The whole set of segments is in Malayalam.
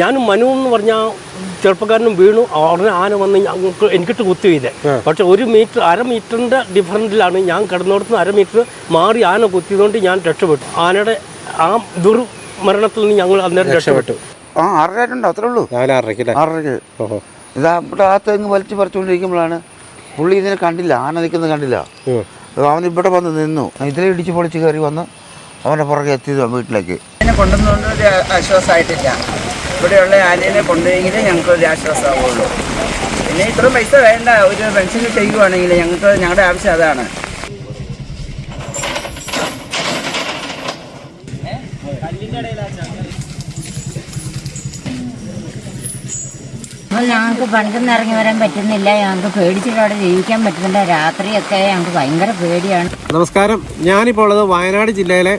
ഞാനും മനു എന്ന് പറഞ്ഞ ചെറുപ്പക്കാരനും വീണു ഉടനെ ആന വന്ന് ഞങ്ങൾക്ക് എനിക്കിട്ട് കുത്തി ചെയ്തേ പക്ഷെ ഒരു മീറ്റർ അര മീറ്ററിന്റെ ഡിഫറന്റിലാണ് ഞാൻ കിടന്നിടത്തുനിന്ന് അര മീറ്റർ മാറി ആന കുത്തിയതുകൊണ്ട് ഞാൻ രക്ഷപ്പെട്ടു. ആനയുടെ ആ ദുർമരണത്തിൽ നിന്ന് ഞങ്ങൾ അന്നേരം രക്ഷപ്പെട്ടു. ആ ആറരയായിട്ടുണ്ടോ? അത്രേ ഉള്ളൂ. ആറരയ്ക്ക് ആറരയ്ക്ക്. ഓഹോ. ഇതാ ഇവിടെ ആ തെങ്ങ് വലിച്ചു പറിച്ചുകൊണ്ടിരിക്കുമ്പോഴാണ് പുള്ളി ഇതിനെ കണ്ടില്ല ആന നിൽക്കുന്നത് കണ്ടില്ല. അവൻ ഇവിടെ വന്ന് നിന്നു. ഇതിലെ ഇടിച്ച് പൊളിച്ച് കയറി വന്ന് അവന്റെ പുറകെ എത്തിയതാ വീട്ടിലേക്ക്. ഒരു ആശ്വാസമായിട്ടില്ല. ഇവിടെയുള്ള ആനയെ കൊണ്ടുപോയെങ്കിലേ ഞങ്ങൾക്ക് ഒരു ആശ്വാസമാവുള്ളൂ. പിന്നെ ഇത്രയും പൈസ വേണ്ട ഒരു പെൻഷൻ ചെയ്യുവാണെങ്കിൽ ഞങ്ങൾക്ക് ഞങ്ങളുടെ ആവശ്യം അതാണ്. അപ്പോൾ ഞങ്ങൾക്ക് പണിക്കൊന്നും ഇറങ്ങി വരാൻ പറ്റുന്നില്ല. ഞങ്ങൾക്ക് പേടിച്ചിട്ട് അവിടെ ജീവിക്കാൻ പറ്റുന്നില്ല. രാത്രിയൊക്കെ ഞങ്ങൾക്ക് ഭയങ്കര പേടിയാണ്. നമസ്കാരം. ഞാനിപ്പോൾ ഉള്ളത് വയനാട് ജില്ലയിലെ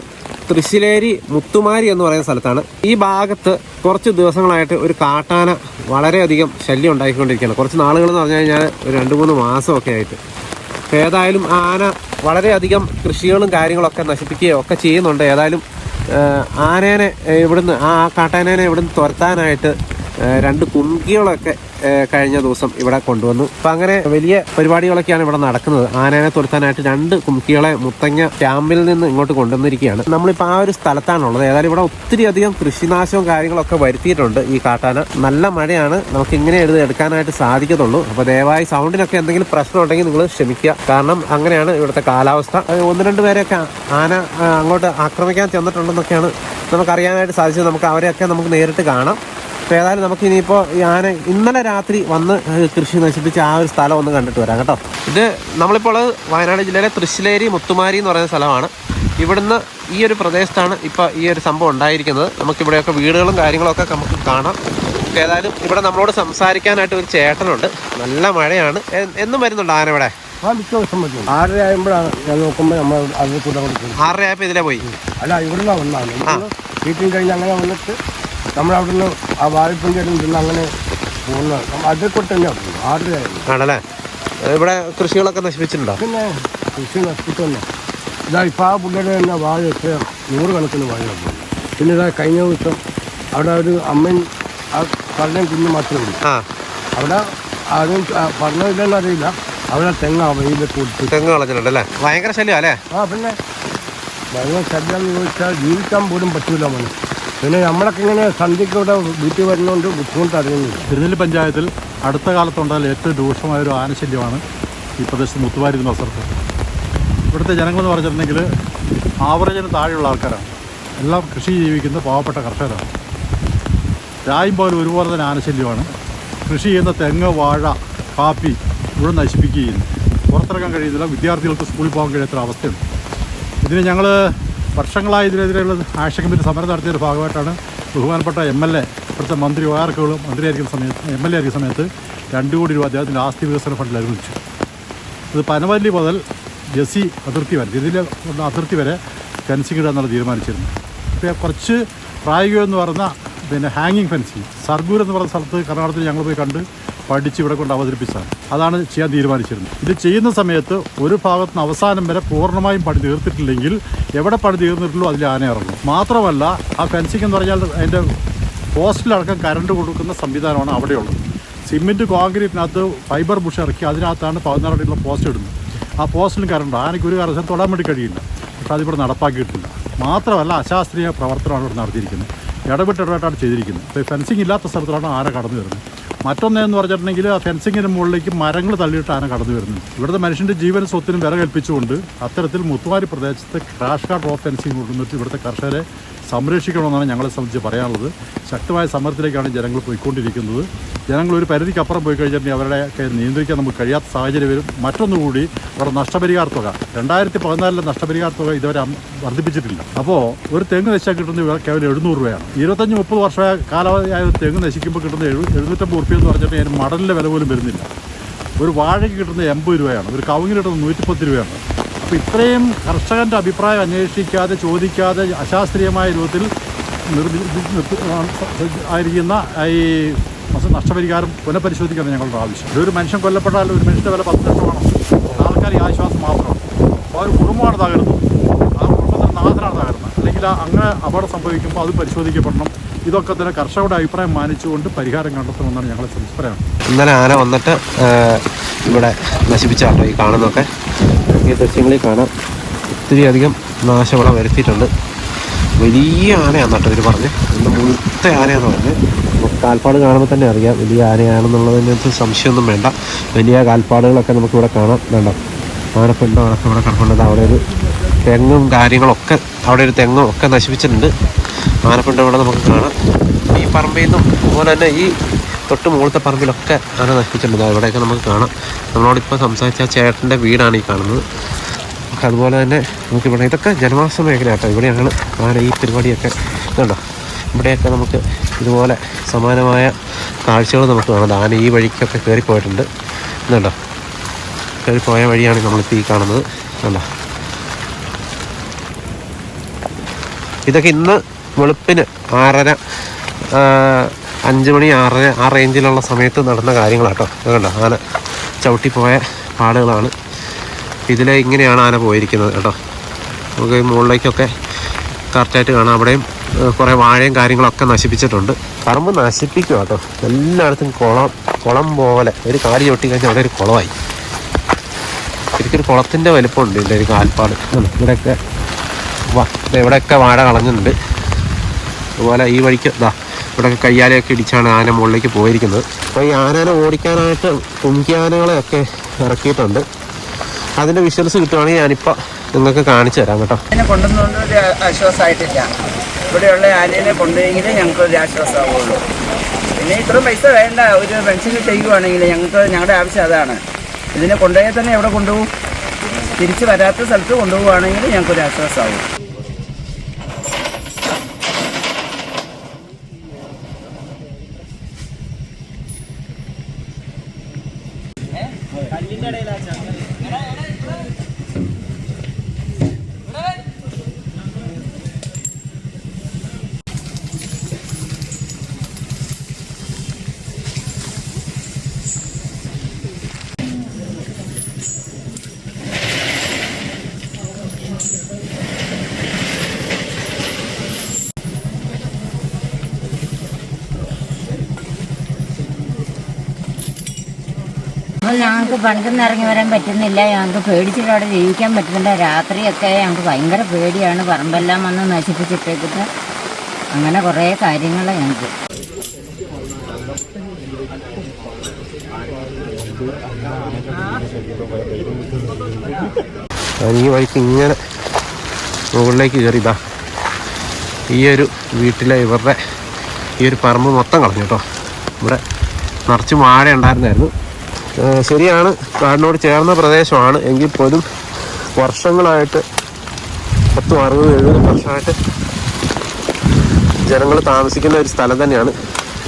തൃശ്ശിലേരി മുത്തുമാരി എന്ന് പറയുന്ന സ്ഥലത്താണ്. ഈ ഭാഗത്ത് കുറച്ച് ദിവസങ്ങളായിട്ട് ഒരു കാട്ടാന വളരെയധികം ശല്യം ഉണ്ടായിക്കൊണ്ടിരിക്കുകയാണ്. കുറച്ച് നാളുകൾ എന്ന് പറഞ്ഞു കഴിഞ്ഞാൽ ഒരു രണ്ട് മൂന്ന് മാസമൊക്കെ ആയിട്ട്. അപ്പോൾ ഏതായാലും ആ ആന വളരെയധികം കൃഷികളും കാര്യങ്ങളൊക്കെ നശിപ്പിക്കുകയോ ഒക്കെ ചെയ്യുന്നുണ്ട്. ഏതായാലും ആനേനെ ഇവിടുന്ന് ആ കാട്ടാനേനെ ഇവിടുന്ന് തുരത്താനായിട്ട് രണ്ട് കുങ്കികളൊക്കെ കഴിഞ്ഞ ദിവസം ഇവിടെ കൊണ്ടുവന്നു. അപ്പം അങ്ങനെ വലിയ പരിപാടികളൊക്കെയാണ് ഇവിടെ നടക്കുന്നത്. ആനേനെ തുരത്താനായിട്ട് രണ്ട് കുംകികളെ മുത്തങ്ങ ക്യാമ്പിൽ നിന്ന് ഇങ്ങോട്ട് കൊണ്ടുവന്നിരിക്കുകയാണ്. നമ്മളിപ്പോൾ ആ ഒരു സ്ഥലത്താണുള്ളത്. ഏതായാലും ഇവിടെ ഒത്തിരി അധികം കൃഷിനാശവും കാര്യങ്ങളൊക്കെ വരുത്തിയിട്ടുണ്ട് ഈ കാട്ടാന. നല്ല മഴയാണ്. നമുക്ക് ഇങ്ങനെ എഴുതി എടുക്കാനായിട്ട് സാധിക്കത്തുള്ളൂ. അപ്പോൾ ദയവായി സൗണ്ടിനൊക്കെ എന്തെങ്കിലും പ്രശ്നം ഉണ്ടെങ്കിൽ നിങ്ങൾ ക്ഷമിക്കുക. കാരണം അങ്ങനെയാണ് ഇവിടുത്തെ കാലാവസ്ഥ. ഒന്ന് രണ്ട് പേരെയൊക്കെ ആന അങ്ങോട്ട് ആക്രമിക്കാൻ ചെന്നിട്ടുണ്ടെന്നൊക്കെയാണ് നമുക്കറിയാനായിട്ട് സാധിച്ചത്. നമുക്ക് അവരെയൊക്കെ നമുക്ക് നേരിട്ട് കാണാം. അപ്പോൾ ഏതായാലും നമുക്ക് ഇനിയിപ്പോൾ ഈ ആന ഇന്നലെ രാത്രി വന്ന് കൃഷി നശിപ്പിച്ച് ആ ഒരു സ്ഥലം ഒന്ന് കണ്ടിട്ട് വരാം കേട്ടോ. ഇത് നമ്മളിപ്പോൾ വയനാട് ജില്ലയിലെ തൃശ്ശിലേരി മുത്തുമാരി എന്ന് പറയുന്ന സ്ഥലമാണ്. ഇവിടുന്ന് ഈ ഒരു പ്രദേശത്താണ് ഇപ്പോൾ ഈ ഒരു സംഭവം ഉണ്ടായിരിക്കുന്നത്. നമുക്കിവിടെയൊക്കെ വീടുകളും കാര്യങ്ങളൊക്കെ നമുക്ക് കാണാം. ഏതായാലും ഇവിടെ നമ്മളോട് സംസാരിക്കാനായിട്ട് ഒരു ചേട്ടനുണ്ട്. നല്ല മഴയാണ്. എന്നും വരുന്നുണ്ട് ആന ഇവിടെ? ആറര ആയപ്പോഴാണ് ഞാൻ നോക്കുമ്പോൾ നമ്മൾ അതിൽ കൂടെ കൊടുക്കുന്നത് ആറര ആയപ്പോൾ ഇതിലെ പോയി? അല്ല ഇവിടെ വന്നാണ് വീട്ടിൽ കഴിഞ്ഞ് അങ്ങനെ വന്നിട്ട് നമ്മൾ അവിടുന്ന് ആ നിന്ന് അങ്ങനെ പോകുന്നത് അതിൽ കൂടെ തന്നെ പോകുന്നത് ആണല്ലേ? ഇവിടെ കൃഷികളൊക്കെ നശിപ്പിച്ചിട്ടുണ്ടോ? പിന്നെ കൃഷി നശിപ്പിക്കുന്നു ഇതാ ഇപ്പം ആ പുള്ളിയുടെ തന്നെ വാഴ എത്ര നൂറുകണക്കിന് വാഴയാണ് പിന്നെ ഇതാ കഴിഞ്ഞ ദിവസം അവിടെ ഒരു അമ്മയും ആ കള്ളയും കുഞ്ഞു മാത്രമേ ഉള്ളൂ. ആ. അവിടെ ആരും പറഞ്ഞില്ലെന്ന് അറിയില്ല. അവിടെ തെങ്ങ വെയിലൊക്കെ കൊടുത്തു തെങ്ങ് കളഞ്ഞിട്ടുണ്ട് അല്ലേ ഭയങ്കര ശല്യം അല്ലേ? ആ പിന്നെ ഭയങ്കര ശല്യം എന്ന് ചോദിച്ചാൽ ജീവിക്കാൻ പോലും പറ്റൂല മോനെ. പിന്നെ നമ്മളൊക്കെ ഇങ്ങനെ സന്ധ്യയ്ക്ക് ഇവിടെ വീട്ടിൽ വരുന്നതുകൊണ്ട് ബുദ്ധിമുട്ട് അറിയുന്നില്ല. തിരുനെല്ലി പഞ്ചായത്തിൽ അടുത്ത കാലത്തുണ്ടായാൽ ഏറ്റവും രൂക്ഷമായ ഒരു ആനശല്യമാണ് ഈ പ്രദേശത്ത് മുത്തുവാരി എന്ന സ്ഥലത്ത് ഇവിടുത്തെ ജനങ്ങളെന്ന് പറഞ്ഞിട്ടുണ്ടെങ്കിൽ ആവറേജിന് താഴെയുള്ള ആൾക്കാരാണ്. എല്ലാം കൃഷി ജീവിക്കുന്ന പാവപ്പെട്ട കർഷകരാണ്. രായും പോലും ഒരുപോലെ തന്നെ ആനശല്യമാണ്. കൃഷി ചെയ്യുന്ന തെങ്ങ് വാഴ കാപ്പി ഇവിടെ നശിപ്പിക്കുകയും പുറത്തിറങ്ങാൻ കഴിയുന്നില്ല. വിദ്യാർത്ഥികൾക്ക് സ്കൂളിൽ പോകാൻ കഴിയാത്തൊരവസ്ഥയുണ്ട്. ഇതിന് ഞങ്ങൾ വർഷങ്ങളായി ഇതിനെതിരെയുള്ള ആക്ഷൻ കമ്മിറ്റി സമരം നടത്തിയതിന്റെ ഭാഗമായിട്ടാണ് ബഹുമാനപ്പെട്ട എം എൽ എ ഇവിടുത്തെ മന്ത്രി ഒ മന്ത്രിയായിരിക്കുന്ന സമയത്ത് എം എൽ എ ആയിരിക്കുന്ന സമയത്ത് രണ്ട് കോടി രൂപ അദ്ദേഹത്തിന്റെ ആസ്തി വികസന ഫണ്ടിൽ അനുവദിച്ചു. ഇത് പനവല്ലി മുതൽ ജസി അതിർത്തി വരെ ഇതിലെ അതിർത്തി വരെ ഫെൻസിങ് ഇടുക എന്നുള്ള തീരുമാനിച്ചിരുന്നു. ഇപ്പോൾ കുറച്ച് പ്രായോഗികം എന്ന് പറഞ്ഞ പിന്നെ ഹാങ്ങിങ് ഫെൻസിങ് സർഗൂർ എന്ന് പറഞ്ഞ സ്ഥലത്ത് കർണാടകത്തിൽ ഞങ്ങൾ പോയി കണ്ട് പഠിച്ച് ഇവിടെ കൊണ്ട് അവതരിപ്പിച്ചതാണ്. അതാണ് ചെയ്യാൻ തീരുമാനിച്ചിരുന്നത്. ഇത് ചെയ്യുന്ന സമയത്ത് ഒരു ഭാഗത്ത് നിന്ന് അവസാനം വരെ പൂർണമായും പണി തീർത്തിട്ടില്ലെങ്കിൽ എവിടെ പണി തീർന്നിട്ടുള്ളൂ അതിൽ ആന ഇറങ്ങും. മാത്രമല്ല ആ ഫെൻസിങ് എന്ന് പറഞ്ഞാൽ അതിന്റെ പോസ്റ്റിലടക്കം കറണ്ട് കൊടുക്കുന്ന സംവിധാനമാണ് അവിടെയുള്ളത്. സിമെന്റ് കോൺക്രീറ്റിനകത്ത് ഫൈബർ ബുഷ് ഇറക്കി അതിനകത്താണ് പതിനാറടിയുള്ള പോസ്റ്റ് ഇടുന്നത്. ആ പോസ്റ്റിലും കറണ്ട് ആനയ്ക്ക് ഒരു കാരണവശാലും തൊടാൻ വേണ്ടി കഴിയില്ല. പക്ഷെ അതിവിടെ നടപ്പാക്കിയിട്ടില്ല. മാത്രമല്ല അശാസ്ത്രീയ പ്രവർത്തനമാണ് ഇവിടെ നടത്തിയിരിക്കുന്നത്. ഇടപെട്ട് ഇടപെട്ടാണ് ചെയ്തിരിക്കുന്നത്. ഫെൻസിങ് ഇല്ലാത്ത സ്ഥലത്തിലാണ് ആന കടന്നു വരുന്നത്. മറ്റൊന്നെന്ന് പറഞ്ഞിട്ടുണ്ടെങ്കിൽ ആ ഫെൻസിങ്ങിന് മുകളിലേക്ക് മരങ്ങൾ തള്ളിയിട്ട് ആന കടന്നു വരുന്നത് ഇവിടുത്തെ മനുഷ്യന്റെ ജീവനും സ്വത്തിനും വില കൽപ്പിച്ചുകൊണ്ട് അത്തരത്തിൽ മുത്തുവാരി പ്രദേശത്ത് ക്രാഷ് കാർഡ് റോ ഫെൻസിങ് കൊണ്ടുവന്നിട്ട് ഇവിടുത്തെ കർഷകരെ സംരക്ഷിക്കണമെന്നാണ് ഞങ്ങളെ സംബന്ധിച്ച് പറയാനുള്ളത്. ശക്തമായ സമരത്തിലേക്കാണ് ജനങ്ങൾ പോയിക്കൊണ്ടിരിക്കുന്നത്. ജനങ്ങൾ ഒരു പരിധിക്കപ്പുറം പോയി കഴിഞ്ഞിട്ടുണ്ടെങ്കിൽ അവരുടെ നിയന്ത്രിക്കാൻ നമുക്ക് കഴിയാത്ത സാഹചര്യം വരും. മറ്റൊന്നുകൂടി അവരുടെ നഷ്ടപരിഹാര തുക. രണ്ടായിരത്തി പതിനാലിലെ നഷ്ടപരിഹാര തുക ഇതുവരെ വർദ്ധിപ്പിച്ചിട്ടില്ല. അപ്പോൾ ഒരു തെങ്ങ് നശിച്ചാൽ കിട്ടുന്ന കേവലം എഴുന്നൂറ് രൂപയാണ്. ഇരുപത്തഞ്ച് മുപ്പത് വർഷ കാലാവധിയായ തെങ്ങ് നശിക്കുമ്പോൾ കിട്ടുന്ന എഴു എഴുന്നൂറ്റമ്പത് റുപ്യ എന്ന് പറഞ്ഞിട്ട് അതിന് മടലിന്റെ വില പോലും വരുന്നില്ല. ഒരു വാഴയ്ക്ക് കിട്ടുന്ന എൺപത് രൂപയാണ്. ഒരു കവുങ്ങിന് കിട്ടുന്നത് നൂറ്റിപ്പത്ത് രൂപയാണ്. അപ്പോൾ ഇത്രയും കർഷകന്റെ അഭിപ്രായം അന്വേഷിക്കാതെ ചോദിക്കാതെ അശാസ്ത്രീയമായ രൂപത്തിൽ ആയിരിക്കുന്ന ഈ നഷ്ടപരിഹാരം പുനഃപരിശോധിക്കണം ഞങ്ങളുടെ ആവശ്യം. ഒരു മനുഷ്യൻ കൊല്ലപ്പെട്ടാൽ ഒരു മനുഷ്യന്റെ വില പത്ത് ലക്ഷമാണ്. ആൾക്കാർ ഈ ആശ്വാസം മാത്രമാണ്. അപ്പോൾ ആ ഒരു കുടുംബമാണ് തകരുന്നത് ആ കുടുംബത്തിന്റെ നാഥനാണ് തകരുന്നത് അല്ലെങ്കിൽ അങ്ങനെ അപകടം സംഭവിക്കുമ്പോൾ അത് പരിശോധിക്കപ്പെടണം. ഇതൊക്കെ തന്നെ കർഷകരുടെ അഭിപ്രായം മാനിച്ചുകൊണ്ട് പരിഹാരം കണ്ടെത്തണമെന്നാണ് ഞങ്ങളെ പറയാനുള്ളത് ഇന്നലെ ആന വന്നിട്ട് ഇവിടെ നശിപ്പിച്ചാട്ടോ ഈ കാണുന്നതൊക്കെ. ഈ ദൃശ്യങ്ങളിൽ കാണാം. ഒത്തിരി അധികം നാശവളം വരുത്തിയിട്ടുണ്ട്. വലിയ ആനയാണ് കേട്ടോ ഇവർ പറഞ്ഞ്. ഇന്ന് മുഴുത്ത ആനയാന്ന് പറഞ്ഞ്. കാൽപ്പാട് കാണുമ്പോൾ തന്നെ അറിയാം. വലിയ ആനയാണെന്നുള്ളതിനകത്ത് സംശയമൊന്നും വേണ്ട. വലിയ കാൽപ്പാടുകളൊക്കെ നമുക്കിവിടെ കാണാം. വേണ്ട. ആനപ്പിണ്ടോ അതൊക്കെ ഇവിടെ കിടപ്പുണ്ട്. അവിടെ ഒരു തെങ്ങും കാര്യങ്ങളൊക്കെ അവിടെ ഒരു തെങ്ങും ഒക്കെ നശിപ്പിച്ചിട്ടുണ്ട്. ആനപ്പിണ്ടം ഇവിടെ നമുക്ക് കാണാം. ഈ പറമ്പിൽ നിന്നും അതുപോലെ തന്നെ ഈ തൊട്ട് മുകളിലത്തെ പറമ്പിലൊക്കെ ആന നശിപ്പിച്ചിട്ടുണ്ട്. അവിടെയൊക്കെ നമുക്ക് കാണാം. നമ്മളോടിപ്പോൾ സംസാരിച്ച ചേട്ടന്റെ വീടാണ് ഈ കാണുന്നത്. നമുക്ക് അതുപോലെ തന്നെ നമുക്കിവിടെ ഇതൊക്കെ ജനവാസ മേഖല കേട്ടോ ഇവിടെയാണ് ആന ഈ പരിപാടിയൊക്കെ ഇതുണ്ടോ ഇവിടെയൊക്കെ നമുക്ക് ഇതുപോലെ സമാനമായ കാഴ്ചകൾ നമുക്ക് കാണാം. ആന ഈ വഴിക്കൊക്കെ കയറിപ്പോയിട്ടുണ്ട് ഇതുണ്ടോ കയറിപ്പോയ വഴിയാണ് നമ്മളിപ്പോൾ ഈ കാണുന്നത്. ഇതുണ്ടോ ഇതൊക്കെ ഇന്ന് വെളുപ്പിന് ആറര അഞ്ച് മണി ആറ് ആ റേഞ്ചിലുള്ള സമയത്ത് നടന്ന കാര്യങ്ങളാട്ടോ. ഇത് കണ്ടോ? ആന ചവിട്ടിപ്പോയ പാടുകളാണ്. ഇതിൽ ഇങ്ങനെയാണ് ആന പോയിരിക്കുന്നത് കേട്ടോ. നമുക്ക് മുകളിലേക്കൊക്കെ കറക്റ്റായിട്ട് കാണാം. അവിടെയും കുറേ വാഴയും കാര്യങ്ങളൊക്കെ നശിപ്പിച്ചിട്ടുണ്ട്. പറമ്പ് നശിപ്പിക്കും കേട്ടോ. എല്ലായിടത്തും കുളം കുളം പോലെ. ഒരു കാടി ചവിട്ടി കഴിഞ്ഞാൽ അവിടെ ഒരു കുളമായി. ശരിക്കൊരു കുളത്തിന്റെ വലിപ്പമുണ്ട് ഇതിന്റെ ഒരു കാൽപ്പാട്. ഇവിടെയൊക്കെ ഇവിടെയൊക്കെ വാഴ കളഞ്ഞിട്ടുണ്ട്. അതുപോലെ ഈ വഴിക്ക് ഇതാ ഇവിടെയൊക്കെ കയ്യാലയൊക്കെ ഇടിച്ചാണ് ആന മുകളിലേക്ക് പോയിരിക്കുന്നത്. അപ്പോൾ ഈ ആനനെ ഓടിക്കാനായിട്ട് കുങ്കിയാനകളെയൊക്കെ ഇറക്കിയിട്ടുണ്ട്. അതിന്റെ വിഷ്വൽസ് കിട്ടുവാണെങ്കിൽ ഞാനിപ്പോൾ നിങ്ങൾക്ക് കാണിച്ചു തരാം കേട്ടോ. അതിനെ കൊണ്ടുവന്നുകൊണ്ട് ഒരു ആശ്വാസമായിട്ടില്ല. ഇവിടെയുള്ള ആനേനെ കൊണ്ടുപോയെങ്കിലേ ഞങ്ങൾക്ക് ഒരു ആശ്വാസമാവുള്ളൂ. പിന്നെ ഇത്രയും പൈസ വേണ്ട. ഒരു പെൻഷൻ ചെയ്യുവാണെങ്കിൽ ഞങ്ങൾക്ക് ഞങ്ങളുടെ ആവശ്യം അതാണ്. ഇതിനെ കൊണ്ടുപോയാൽ തന്നെ എവിടെ കൊണ്ടുപോകും? തിരിച്ച് വരാത്ത സ്ഥലത്ത് കൊണ്ടുപോവുകയാണെങ്കിൽ ഞങ്ങൾക്കൊരു ആശ്വാസമാവും അപ്പോൾ ഞങ്ങൾക്ക് പണിക്കൊന്നും ഇറങ്ങി വരാൻ പറ്റുന്നില്ല. ഞങ്ങൾക്ക് പേടിച്ചിട്ട് അവിടെ ജീവിക്കാൻ പറ്റുന്നില്ല. രാത്രിയൊക്കെ ഞങ്ങൾക്ക് ഭയങ്കര പേടിയാണ്. പറമ്പെല്ലാം വന്ന് നശിപ്പിച്ചിട്ടേക്കിട്ട് അങ്ങനെ കുറേ കാര്യങ്ങൾ ഞങ്ങൾക്ക്. ഈ വഴിക്ക് ഇങ്ങനെ മുകളിലേക്ക് കയറിയതാ ഈ ഒരു വീട്ടിലെ ഇവരുടെ ഈ ഒരു പറമ്പ് മൊത്തം കളഞ്ഞു കേട്ടോ. ഇവിടെ നിറച്ച് വാഴ ഉണ്ടായിരുന്നായിരുന്നു. ശരിയാണ്. കാടിനോട് ചേർന്ന പ്രദേശമാണ്. എങ്കിൽ പോലും വർഷങ്ങളായിട്ട് പത്തും അറുപതും എഴുപതും വർഷമായിട്ട് ജനങ്ങൾ താമസിക്കുന്ന ഒരു സ്ഥലം തന്നെയാണ്.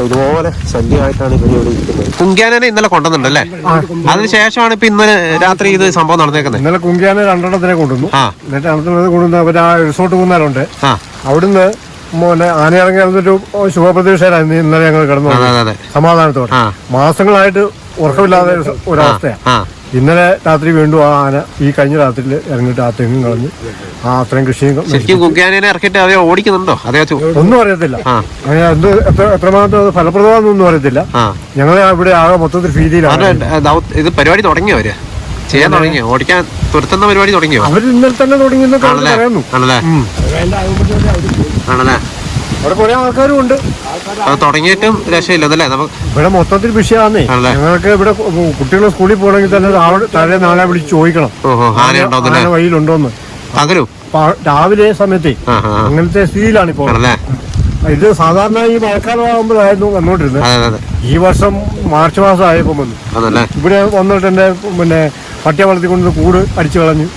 ഇതുപോലെ ശല്യമായിട്ടാണ് ഇവർ ഇവിടെ ഇരിക്കുന്നത്. കുങ്ക്യാനെ ഇന്നലെ കൊണ്ടുവന്നുണ്ടല്ലേ അതിനുശേഷമാണ് ഇപ്പൊ ഇന്നലെ രാത്രി ഇത് സംഭവം നടന്നേക്കുന്നത്. ഇന്നലെ കുങ്കിയാനെ രണ്ടെണ്ണത്തിനെ കൊണ്ടുവന്നു. എന്നിട്ട് അടുത്തുള്ളത് കൊണ്ടുവന്ന് അവർ ആ റിസോർട്ട് പോകുന്നവരുണ്ട് അവിടുന്ന് മോനെ ആന ഇറങ്ങി ഒരു ശുഭപ്രതീക്ഷയിലായിരുന്നു. ഇന്നലെ ഞങ്ങൾ കിടന്നു. സമാധാനത്തോടെ. മാസങ്ങളായിട്ട് ഉറക്കമില്ലാതെ ഒരു ഒരവസ്ഥയാണ് ഇന്നലെ രാത്രി വീണ്ടും ആ ആന ഈ കഴിഞ്ഞ രാത്രിയിൽ ഇറങ്ങിയിട്ട് ആ തെങ്ങും കളഞ്ഞ് ആ അത്രയും കൃഷിയും ഓടിക്കുന്നുണ്ടോ? ഒന്നും അറിയത്തില്ല. അങ്ങനെ എന്ത് എത്ര എത്രമാത്രം ഫലപ്രദമാണെന്നൊന്നും അറിയത്തില്ല. ഞങ്ങളെ ഞങ്ങൾ ഇവിടെ ആകെ മൊത്തത്തിൽ ഫീലിയിലാണ് ഇത് പരിപാടി തുടങ്ങിയോ അവർ? ചെയ്യാൻ തുടങ്ങിയോ? ഓടിക്കാൻ തുരത്തുന്ന പരിപാടി തുടങ്ങിയോ? അവർ ഇന്നലെ തന്നെ തുടങ്ങി അല്ലേ ആണല്ലേ? പറയുന്നു ആണല്ലേ? അവിടെ കുറെ ആൾക്കാരും ഉണ്ട്. അത് തുടങ്ങിയിട്ടും രക്ഷയില്ലതല്ലേ നമുക്ക് ഇവിടെ മൊത്തത്തിൽ വിഷയമാന്നേ. ആണല്ലേ? ഞങ്ങൾക്ക് ഇവിടെ കുട്ടികൾ സ്കൂളിൽ പോകണമെങ്കിൽ തന്നെ രാവിലെ തലേ നാളെ വിളിച്ച് ചോദിക്കണം. ഓഹോ ആനയുണ്ടോന്നല്ലേ ആന വഴിയിലുണ്ടോന്ന് പകരും രാവിലെ സമയത്തെ ആ ആ അങ്ങനത്തെ സ്ഥിതിയിലാണ് ഇപ്പോൾ. ആണല്ലേ? ഇത് സാധാരണ ഈ മഴക്കാലമാകുമ്പോഴായിരുന്നു വന്നോണ്ടിരുന്നത് അതെ അതെ അതെ. ഈ വർഷം മാർച്ച് മാസം ആയപ്പോൾ വന്നു. അതല്ലേ? ഇവിടെ വന്നിട്ട് എന്റെ പിന്നെ പട്ടിയെ വളർത്തിക്കൊണ്ട് കൂട് അടിച്ചു കളഞ്ഞു.